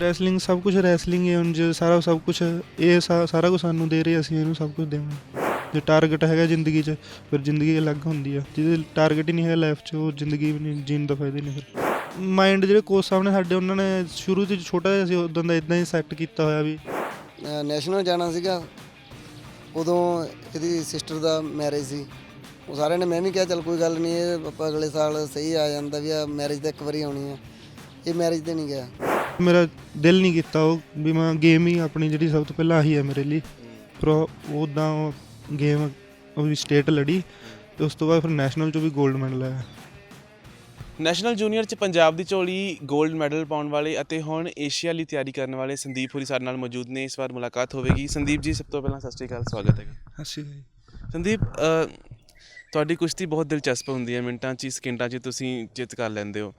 Wrestling ਸਭ ਕੁਝ wrestling ਹੈ ਹੁਣ, ਜੇ ਸਾਰਾ ਸਭ ਕੁਝ ਇਹ ਸਾ- ਸਾਰਾ ਕੁਝ ਸਾਨੂੰ ਦੇ ਰਹੇ ਅਸੀਂ ਇਹਨੂੰ ਸਭ ਕੁਝ ਦੇਵਾਂਗੇ। ਜੇ ਟਾਰਗੇਟ ਹੈਗਾ ਜ਼ਿੰਦਗੀ 'ਚ, ਫਿਰ ਜ਼ਿੰਦਗੀ ਅਲੱਗ ਹੁੰਦੀ ਆ। ਜਿਹਦੇ ਟਾਰਗੇਟ ਹੀ ਨਹੀਂ ਹੈਗਾ ਲਾਈਫ 'ਚ, ਉਹ ਜ਼ਿੰਦਗੀ ਵੀ ਨਹੀਂ, ਜੀਣ ਦਾ ਫਾਇਦਾ ਹੀ ਨਹੀਂ ਫਿਰ। ਮਾਈਂਡ ਜਿਹੜੇ ਕੋਚ ਸਾਹਿਬ ਨੇ ਸਾਡੇ, ਉਹਨਾਂ ਨੇ ਸ਼ੁਰੂ 'ਚ ਛੋਟਾ ਜਿਹਾ ਸੀ ਉਦੋਂ ਦਾ ਇਦਾਂ ਹੀ ਸੈੱਟ ਕੀਤਾ ਹੋਇਆ ਵੀ। ਅਹ ਨੈਸ਼ਨਲ ਜਾਣਾ ਸੀਗਾ। ਉਦੋਂ ਇਹਦੀ ਸਿਸਟਰ ਦਾ ਮੈਰਿਜ ਸੀ। ਉਹ ਸਾਰਿਆਂ ਨੇ ਮੈਂ ਵੀ ਕਿਹਾ, ਚੱਲ ਕੋਈ ਗੱਲ ਨਹੀਂ, ਇਹ ਆਪਾਂ ਅਗਲੇ ਸਾਲ ਸਹੀ ਆ ਜਾਂਦਾ ਵੀ ਆ ਮੈਰਿਜ ਤਾਂ ਇੱਕ ਵਾਰੀ ਆਉਣੀ ਆ। ਇਹ ਮੈਰਿਜ ਤੇ ਨਹੀਂ ਗਿਆ। ਮੇਰਾ ਦਿਲ ਨਹੀਂ ਕੀਤਾ ਉਹ ਵੀ ਮੈਂ ਗੇਮ ਹੀ ਆਪਣੀ ਜਿਹੜੀ ਸਭ ਤੋਂ ਪਹਿਲਾਂ ਆਹੀ ਹੈ ਮੇਰੇ ਲਈ। ਪਰ ਉਦਾਂ ਗੇਮ ਉਹ ਵੀ ਸਟੇਟ ਲੜੀ ਤੇ ਉਸ ਤੋਂ ਬਾਅਦ ਫਿਰ ਨੈਸ਼ਨਲ 'ਚੋਂ ਵੀ 골ਡ ਮੈਡਲ ਆਇਆ। ਨੈਸ਼ਨਲ ਜੂਨੀਅਰ ਚ ਪੰਜਾਬ ਦੀ ਝੋਲੀ 골ਡ ਮੈਡਲ ਪਾਉਣ ਵਾਲੇ ਅਤੇ ਹੁਣ ਏਸ਼ੀਆ ਲਈ ਤਿਆਰੀ ਕਰਨ ਵਾਲੇ ਸੰਦੀਪ ਹੁਰੀ ਸਾਡੇ ਨਾਲ ਮੌਜੂਦ ਨੇ। ਇਸ ਵਾਰ ਮੁਲਾਕਾਤ ਹੋਵੇਗੀ। ਸੰਦੀਪ ਜੀ ਸਭ ਤੋਂ ਪਹਿਲਾਂ ਸਤਿ ਸ਼੍ਰੀ ਅਕਾਲ ਸਵਾਗਤ ਹੈ। ਅਸੀਂ ਸੰਦੀਪ ਤੁਹਾਡੀ ਕੁਸ਼ਤੀ ਬਹੁਤ ਦਿਲਚਸਪ ਹੁੰਦੀ ਹੈ ਮਿੰਟਾਂ 'ਚ ਹੀ, ਸਕਿੰਟਾਂ 'ਚ ਹੀ ਤੁਸੀਂ ਜਿੱਤ ਕਰ ਲੈਂਦੇ ਹੋ।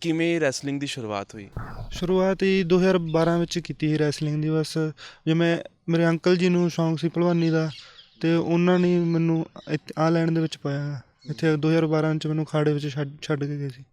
ਕਿਵੇਂ ਰੈਸਲਿੰਗ ਦੀ ਸ਼ੁਰੂਆਤ ਹੋਈ? ਸ਼ੁਰੂਆਤ ਹੀ 2012 ਵਿੱਚ ਕੀਤੀ ਸੀ ਰੈਸਲਿੰਗ ਦੀ ਬਸ ਜਿਵੇਂ ਮੇਰੇ ਅੰਕਲ ਜੀ ਨੂੰ ਸ਼ੌਂਕ ਸੀ ਭਲਵਾਨੀ ਦਾ ਤੇ ਉਹਨਾਂ ਨੇ ਮੈਨੂੰ ਆ ਲੈਣ ਦੇ ਵਿੱਚ ਪਾਇਆ। ਇੱਥੇ 2012 ਚ ਮੈਨੂੰ ਖਾੜੇ ਵਿੱਚ ਛੱਡ ਛੱਡ ਕੇ ਗਏ ਸੀ।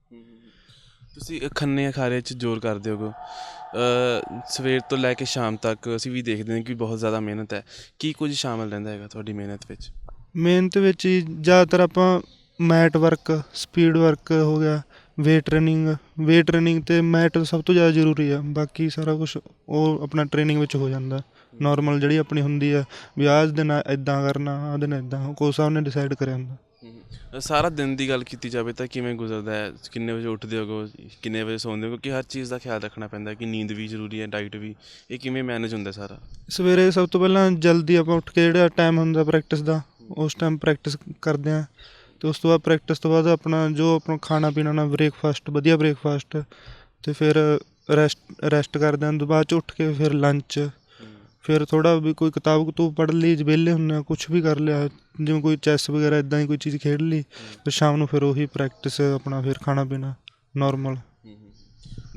ਤੁਸੀਂ ਖੰਨੇ ਅਖਾੜੇ 'ਚ ਜ਼ੋਰ ਕਰਦੇ ਹੋਗੇ ਅ, ਸਵੇਰ ਤੋਂ ਲੈ ਕੇ ਸ਼ਾਮ ਤੱਕ ਅਸੀਂ ਵੀ ਦੇਖਦੇ ਹਾਂ ਕਿ ਬਹੁਤ ਜ਼ਿਆਦਾ ਮਿਹਨਤ ਹੈ। ਕੀ ਕੁਝ ਸ਼ਾਮਲ ਰਹਿੰਦਾ ਹੈਗਾ ਤੁਹਾਡੀ ਮਿਹਨਤ ਵਿੱਚ? ਮਿਹਨਤ ਵਿੱਚ ਹੀ ਜ਼ਿਆਦਾਤਰ ਆਪਾਂ ਮੈਟ ਵਰਕ ਸਪੀਡ ਵਰਕ ਹੋ ਗਿਆ ਵੇਟ ਟ੍ਰੇਨਿੰਗ ਵੇਟ ਟ੍ਰੇਨਿੰਗ ਤੇ ਮੈਟ ਸਭ ਤੋਂ ਜ਼ਿਆਦਾ ਜ਼ਰੂਰੀ ਆ ਬਾਕੀ ਸਾਰਾ ਕੁਝ ਉਹ ਆਪਣਾ ਟ੍ਰੇਨਿੰਗ ਵਿੱਚ ਹੋ ਜਾਂਦਾ। ਨਾਰਮਲ ਜਿਹੜੀ ਆਪਣੀ ਹੁੰਦੀ ਆ ਵੀ ਆਹ ਦਿਨ ਇਦਾਂ ਕਰਨਾ ਆਹ ਦਿਨ ਇਦਾਂ ਕੋਚ ਸਾਹਿਬ ਨੇ ਡਿਸਾਈਡ ਕਰਿਆ ਹੁੰਦਾ। ਸਾਰਾ ਦਿਨ ਦੀ ਗੱਲ ਕੀਤੀ ਜਾਵੇ ਤਾਂ ਕਿਵੇਂ ਗੁਜ਼ਰਦਾ ਹੈ? ਕਿੰਨੇ ਵਜੇ ਉੱਠਦੇ ਹੋਗੇ ਕਿੰਨੇ ਵਜੇ ਸੌਂਦੇ ਹੋ? ਕਿਉਂਕਿ ਹਰ ਚੀਜ਼ ਦਾ ਖਿਆਲ ਰੱਖਣਾ ਪੈਂਦਾ ਹੈ ਕਿ ਨੀਂਦ ਵੀ ਜ਼ਰੂਰੀ ਹੈ ਡਾਈਟ ਵੀ ਇਹ ਕਿਵੇਂ ਮੈਨੇਜ ਹੁੰਦਾ ਸਾਰਾ? ਸਵੇਰੇ ਸਭ ਤੋਂ ਪਹਿਲਾਂ ਜਲਦੀ ਆਪਾਂ ਉੱਠ ਕੇ ਜਿਹੜਾ ਟਾਈਮ ਹੁੰਦਾ ਪ੍ਰੈਕਟਿਸ ਦਾ ਉਸ ਟਾਈਮ ਪ੍ਰੈਕਟਿਸ ਕਰਦੇ ਆ ਤੇ ਉਸ ਤੋਂ ਬਾਅਦ ਪ੍ਰੈਕਟਿਸ ਤੋਂ ਬਾਅਦ ਆਪਣਾ ਜੋ ਆਪਣਾ ਖਾਣਾ ਪੀਣਾ ਨਾ ਬ੍ਰੇਕਫਾਸਟ ਵਧੀਆ ਬ੍ਰੇਕਫਾਸਟ ਤੇ ਫਿਰ ਰੈਸਟ ਰੈਸਟ ਕਰਦੇ ਆਂ ਤੋਂ ਬਾਅਦ ਚ ਉੱਠ ਕੇ ਫਿਰ ਲੰਚ ਫਿਰ ਥੋੜਾ ਵੀ ਕੋਈ ਕਿਤਾਬ ਕਤੂਬ ਪੜ੍ਹ ਲਈ, ਵਿਹਲੇ ਹੁੰਨੇ ਆ ਕੁਝ ਵੀ ਕਰ ਲਿਆ। ਜਿਵੇਂ ਕੋਈ ਚੈਸ ਵਗੈਰਾ ਇਦਾਂ ਹੀ ਕੋਈ ਚੀਜ਼ ਖੇਡ ਲਈ, ਫਿਰ ਸ਼ਾਮ ਨੂੰ ਫਿਰ ਉਹੀ ਪ੍ਰੈਕਟਿਸ ਆਪਣਾ ਫਿਰ ਖਾਣਾ ਪੀਣਾ ਨਾਰਮਲ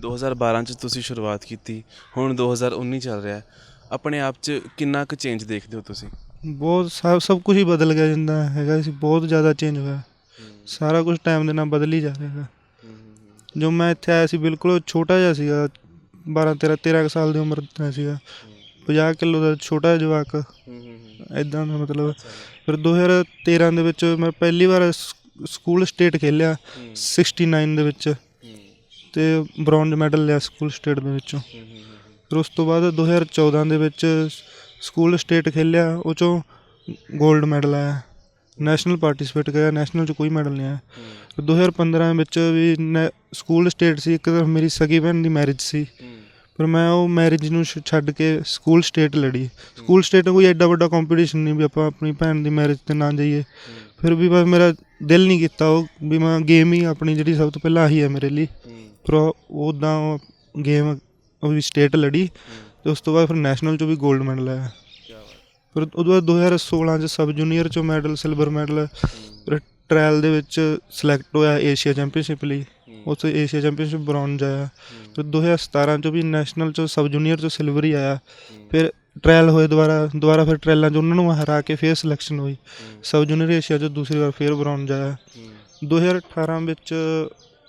2012 ਚ ਤੁਸੀਂ ਸ਼ੁਰੂਆਤ ਕੀਤੀ, ਹੁਣ 2019 ਚੱਲ ਰਿਹਾ। ਆਪਣੇ ਆਪ ਚ ਕਿੰਨਾ ਕੁ ਚੇਂਜ ਦੇਖਦੇ ਹੋ ਤੁਸੀਂ? ਬਹੁਤ ਸਭ ਸਭ ਕੁਝ ਹੀ ਬਦਲ ਗਿਆ ਜਿੰਦਾ ਹੈਗਾ ਸੀ ਬਹੁਤ ਜ਼ਿਆਦਾ ਚੇਂਜ ਹੋਇਆ। ਸਾਰਾ ਕੁਝ ਟਾਈਮ ਦੇ ਨਾਲ ਬਦਲ ਹੀ ਜਾ ਰਿਹਾ ਹੈਗਾ। ਜੋ ਮੈਂ ਇੱਥੇ ਆਇਆ ਸੀ ਬਿਲਕੁਲ ਛੋਟਾ ਜਿਹਾ ਸੀਗਾ 12 13 13 ਕੁ ਸਾਲ ਦੀ ਉਮਰ ਦਾ ਸੀਗਾ। 50 ਕਿਲੋ ਦਾ ਛੋਟਾ ਜਿਹਾ ਜਵਾਕ। ਇਦਾਂ ਦਾ ਮਤਲਬ। ਫਿਰ 2013 ਦੇ ਵਿੱਚ ਮੈਂ ਪਹਿਲੀ ਵਾਰ ਸਕੂਲ ਸਟੇਟ ਖੇਲਿਆ 69 ਦੇ ਵਿੱਚ। ਤੇ ਬ੍ਰੌਂਜ਼ ਮੈਡਲ ਲਿਆ ਸਕੂਲ ਸਟੇਟ ਦੇ ਵਿੱਚੋਂ। ਫਿਰ ਉਸ ਤੋਂ ਬਾਅਦ 2014 ਦੇ ਵਿੱਚ ਸਕੂਲ ਸਟੇਟ ਖੇਲਿਆ ਉਹ ਚੋਂ 골ਡ ਮੈਡਲ ਆਇਆ। ਨੈਸ਼ਨਲ ਪਾਰਟਿਸਿਪੇਟ ਕਰਿਆ ਨੈਸ਼ਨਲ ਚ ਕੋਈ ਮੈਡਲ ਨਹੀਂ ਆਇਆ। ਫਿਰ 2015 ਵਿੱਚ ਵੀ ਸਕੂਲ ਸਟੇਟ ਸੀ ਇੱਕ ਤਾਂ ਮੇਰੀ ਸਗੀ ਭੈਣ ਦੀ ਮੈਰਿਜ ਸੀ। ਪਰ ਮੈਂ ਉਹ ਮੈਰਿਜ ਨੂੰ ਛੱਡ ਕੇ ਸਕੂਲ ਸਟੇਟ ਲੜੀ। ਸਕੂਲ ਸਟੇਟ ਕੋਈ ਐਡਾ ਵੱਡਾ ਕੰਪੀਟੀਸ਼ਨ ਨਹੀਂ ਵੀ ਆਪਾਂ ਆਪਣੀ ਭੈਣ ਦੀ ਮੈਰਿਜ ਤੇ ਨਾ ਜਾਈਏ। ਫਿਰ ਵੀ ਬਸ ਮੇਰਾ ਦਿਲ ਨਹੀਂ ਕੀਤਾ ਉਹ ਵੀ ਮੈਂ ਗੇਮ ਹੀ ਆਪਣੀ ਜਿਹੜੀ ਸਭ ਤੋਂ ਪਹਿਲਾਂ ਆਹੀ ਹੈ ਮੇਰੇ ਲਈ। ਪਰ ਉਦਾਂ ਗੇਮ ਉਹ ਵੀ ਸਟੇਟ ਲੜੀ। ਤੇ ਉਸ ਤੋਂ ਬਾਅਦ ਫਿਰ ਨੈਸ਼ਨਲ ਚੋਂ ਵੀ 골ਡ ਮੈਡਲ ਆਇਆ ਫਿਰ ਉਦੋਂ ਬਾਅਦ 2016 ਚ ਸਬ ਜੂਨੀਅਰ ਚੋਂ ਮੈਡਲ ਸਿਲਵਰ ਮੈਡਲ ਫਿਰ ਟ੍ਰਾਇਲ ਦੇ ਵਿੱਚ ਸਿਲੈਕਟ ਹੋਇਆ ਏਸ਼ੀਆ ਚੈਂਪੀਅਨਸ਼ਿਪ ਲਈ। ਉੱਥੇ ਏਸ਼ੀਆ ਚੈਂਪੀਅਨਸ਼ਿਪ ਬ੍ਰੌਂਜ਼ ਆਇਆ। ਫਿਰ 2017 ਚ ਵੀ ਨੈਸ਼ਨਲ ਚ ਸਬ ਜੂਨੀਅਰ ਚ ਸਿਲਵਰ ਹੀ ਆਇਆ। ਫਿਰ ਟ੍ਰਾਇਲ ਹੋਏ ਦੁਬਾਰਾ ਦੁਬਾਰਾ ਫਿਰ ਟ੍ਰਾਇਲਾਂ ਚ ਉਹਨਾਂ ਨੂੰ ਹਰਾ ਕੇ ਫਿਰ ਸਿਲੈਕਸ਼ਨ ਹੋਈ। ਸਬ ਜੂਨੀਅਰ ਏਸ਼ੀਆ ਚ ਦੂਸਰੀ ਵਾਰ ਫਿਰ ਬ੍ਰੌਂਜ਼ ਆਇਆ। 2018 ਵਿੱਚ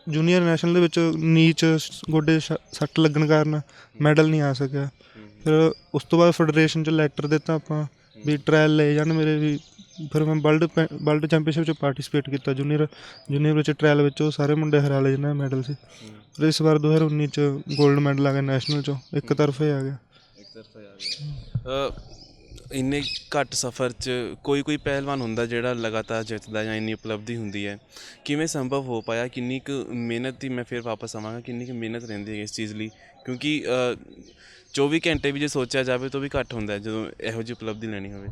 ਜੂਨੀਅਰ ਨੈਸ਼ਨਲ ਦੇ ਵਿੱਚ ਨੀਚ ਗੋਡੇ ਸੱਟ ਲੱਗਣ ਕਾਰਨ ਮੈਡਲ ਨਹੀਂ ਆ ਸਕਿਆ। ਫਿਰ ਉਸ ਤੋਂ ਬਾਅਦ ਫੈਡਰੇਸ਼ਨ ਚ ਲੈਟਰ ਦਿੱਤਾ ਆਪਾਂ ਵੀ ਟ੍ਰਾਇਲ ਲੈ ਜਾਣ ਮੇਰੇ ਵੀ। ਫਿਰ ਮੈਂ ਵਰਲਡ ਵਰਲਡ ਚੈਂਪੀਅਨਸ਼ਿਪ ਚ ਪਾਰਟਿਸਿਪੇਟ ਕੀਤਾ ਜੂਨੀਅਰ ਜੂਨੀਅਰ ਵਿੱਚ ਟ੍ਰਾਇਲ ਵਿੱਚ ਉਹ ਸਾਰੇ ਮੁੰਡੇ ਹਰਾ ਲਏ ਜਿਹਨਾਂ ਮੈਡਲ ਸੀ। ਫਿਰ ਇਸ ਵਾਰ 2019 ਚ 골ਡ ਮੈਡਲ ਆ ਗਿਆ ਨੈਸ਼ਨਲ ਚੋਂ ਇੱਕ ਤਰਫੇ ਆ ਗਿਆ। ਇੰਨੇ ਘੱਟ ਸਫ਼ਰ 'ਚ ਕੋਈ ਕੋਈ ਪਹਿਲਵਾਨ ਹੁੰਦਾ ਜਿਹੜਾ ਲਗਾਤਾਰ ਜਿੱਤਦਾ ਜਾਂ ਇੰਨੀ ਉਪਲਬਧੀ ਹੁੰਦੀ ਹੈ। ਕਿਵੇਂ ਸੰਭਵ ਹੋ ਪਾਇਆ? ਕਿੰਨੀ ਕੁ ਮਿਹਨਤ ਦੀ ਮੈਂ ਫਿਰ ਵਾਪਸ ਆਵਾਂਗਾ। ਕਿੰਨੀ ਕੁ ਮਿਹਨਤ ਰਹਿੰਦੀ ਹੈ ਇਸ ਚੀਜ਼ ਲਈ? ਕਿਉਂਕਿ 24 ਘੰਟੇ ਵੀ ਜੇ ਸੋਚਿਆ ਜਾਵੇ ਤਾਂ ਵੀ ਘੱਟ ਹੁੰਦਾ ਹੈ, ਜਦੋਂ ਇਹੋ ਜਿਹੀ ਉਪਲਬਧੀ ਲੈਣੀ ਹੋਵੇ।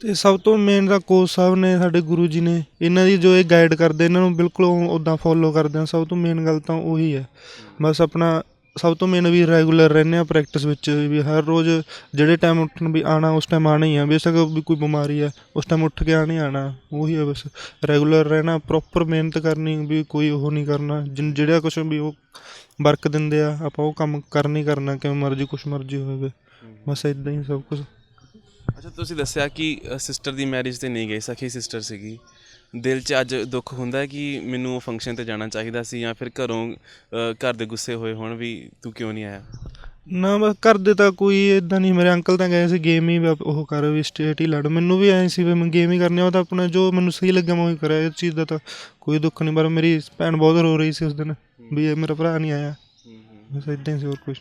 ਤੇ ਸਭ ਤੋਂ ਮੇਨ ਦਾ ਕੋਚ ਸਾਹਿਬ ਨੇ, ਸਾਡੇ ਗੁਰੂ ਜੀ ਨੇ, ਇਹਨਾਂ ਦੀ ਜੋ ਇਹ ਗਾਈਡ ਕਰਦੇ, ਇਹਨਾਂ ਨੂੰ ਬਿਲਕੁਲ ਉਦਾਂ ਫੋਲੋ ਕਰਦੇ ਆ, ਸਭ ਤੋਂ ਮੇਨ ਗੱਲ ਤਾਂ ਉਹੀ ਹੈ। ਬਸ ਆਪਣਾ ਸਭ ਤੋਂ ਮੇਨ ਵੀ ਰੈਗੂਲਰ ਰਹਿੰਦੇ ਹਾਂ ਪ੍ਰੈਕਟਿਸ ਵਿੱਚ ਵੀ ਹਰ ਰੋਜ਼ ਜਿਹੜੇ ਟਾਈਮ ਉੱਠਣ ਵੀ ਆਉਣਾ, ਉਸ ਟਾਈਮ ਆਉਣਾ ਹੀ ਆ। ਬੇਸ਼ੱਕ ਵੀ ਕੋਈ ਬਿਮਾਰੀ ਆ, ਉਸ ਟਾਈਮ ਉੱਠ ਕੇ ਆਉਣਾ ਹੀ ਆਉਣਾ, ਉਹੀ ਹੈ ਬਸ। ਰੈਗੂਲਰ ਰਹਿਣਾ ਪ੍ਰੋਪਰ ਮਿਹਨਤ ਕਰਨੀ, ਵੀ ਕੋਈ ਉਹ ਨਹੀਂ ਕਰਨਾ। ਜਿਨ- ਜਿਹੜਾ ਕੁਝ ਵੀ ਉਹ ਵਰਕ ਦਿੰਦੇ ਆ, ਆਪਾਂ ਉਹ ਕੰਮ ਕਰਨੀ ਕਰਨਾ, ਕਿਵੇਂ ਮਰਜ਼ੀ, ਕੁਛ ਮਰਜ਼ੀ ਹੋਵੇ। ਬਸ ਇਦਾਂ ਹੀ ਸਭ ਕੁਝ ਅੱਛਾ, ਤੁਸੀਂ ਦੱਸਿਆ ਕਿ ਸਿਸਟਰ ਦੀ ਮੈਰਿਜ ਤੇ ਨਹੀਂ ਗਏ ਸਖੀ ਸਿਸਟਰ ਸੀਗੀ। ਦਿਲ 'ਚ ਅੱਜ ਦੁੱਖ ਹੁੰਦਾ ਹੈ ਕਿ ਮੈਨੂੰ ਉਹ ਫੰਕਸ਼ਨ ਤੇ ਜਾਣਾ ਚਾਹੀਦਾ ਸੀ ਜਾਂ ਫਿਰ ਘਰੋਂ ਅ, ਘਰ ਦੇ ਗੁੱਸੇ ਹੋਏ ਹੋਣ ਵੀ ਤੂੰ ਕਿਉਂ ਨਹੀਂ ਆਇਆ? ਨਾ ਬਸ ਕਰਦੇ ਤਾਂ ਕੋਈ ਇਦਾਂ ਨਹੀਂ ਮੇਰੇ ਅੰਕਲ ਤਾਂ ਗਏ ਸੀ ਗੇਮ ਹੀ ਉਹ ਕਰ ਵੀ ਸਟੇਟ ਹੀ ਲੜ। ਮੈਨੂੰ ਵੀ ਐਂ ਸੀ ਵੀ ਮੈਂ ਗੇਮ ਹੀ ਕਰਨੀ ਆ ਉਹ ਤਾਂ ਆਪਣਾ ਜੋ ਮੈਨੂੰ ਸਹੀ ਲੱਗਿਆ ਮੈਂ ਉਹੀ ਕਰਿਆ। ਇਸ ਚੀਜ਼ ਦਾ ਤਾਂ ਕੋਈ ਦੁੱਖ ਨਹੀਂ ਪਰ ਮੇਰੀ ਭੈਣ ਬਹੁਤ ਰੋ ਰਹੀ ਸੀ ਉਸ ਦਿਨ ਵੀ ਇਹ ਮੇਰਾ ਭਰਾ ਨਹੀਂ ਆਇਆ। ਬਸ ਇਦਾਂ ਹੀ ਸੀ ਹੋਰ ਕੁਝ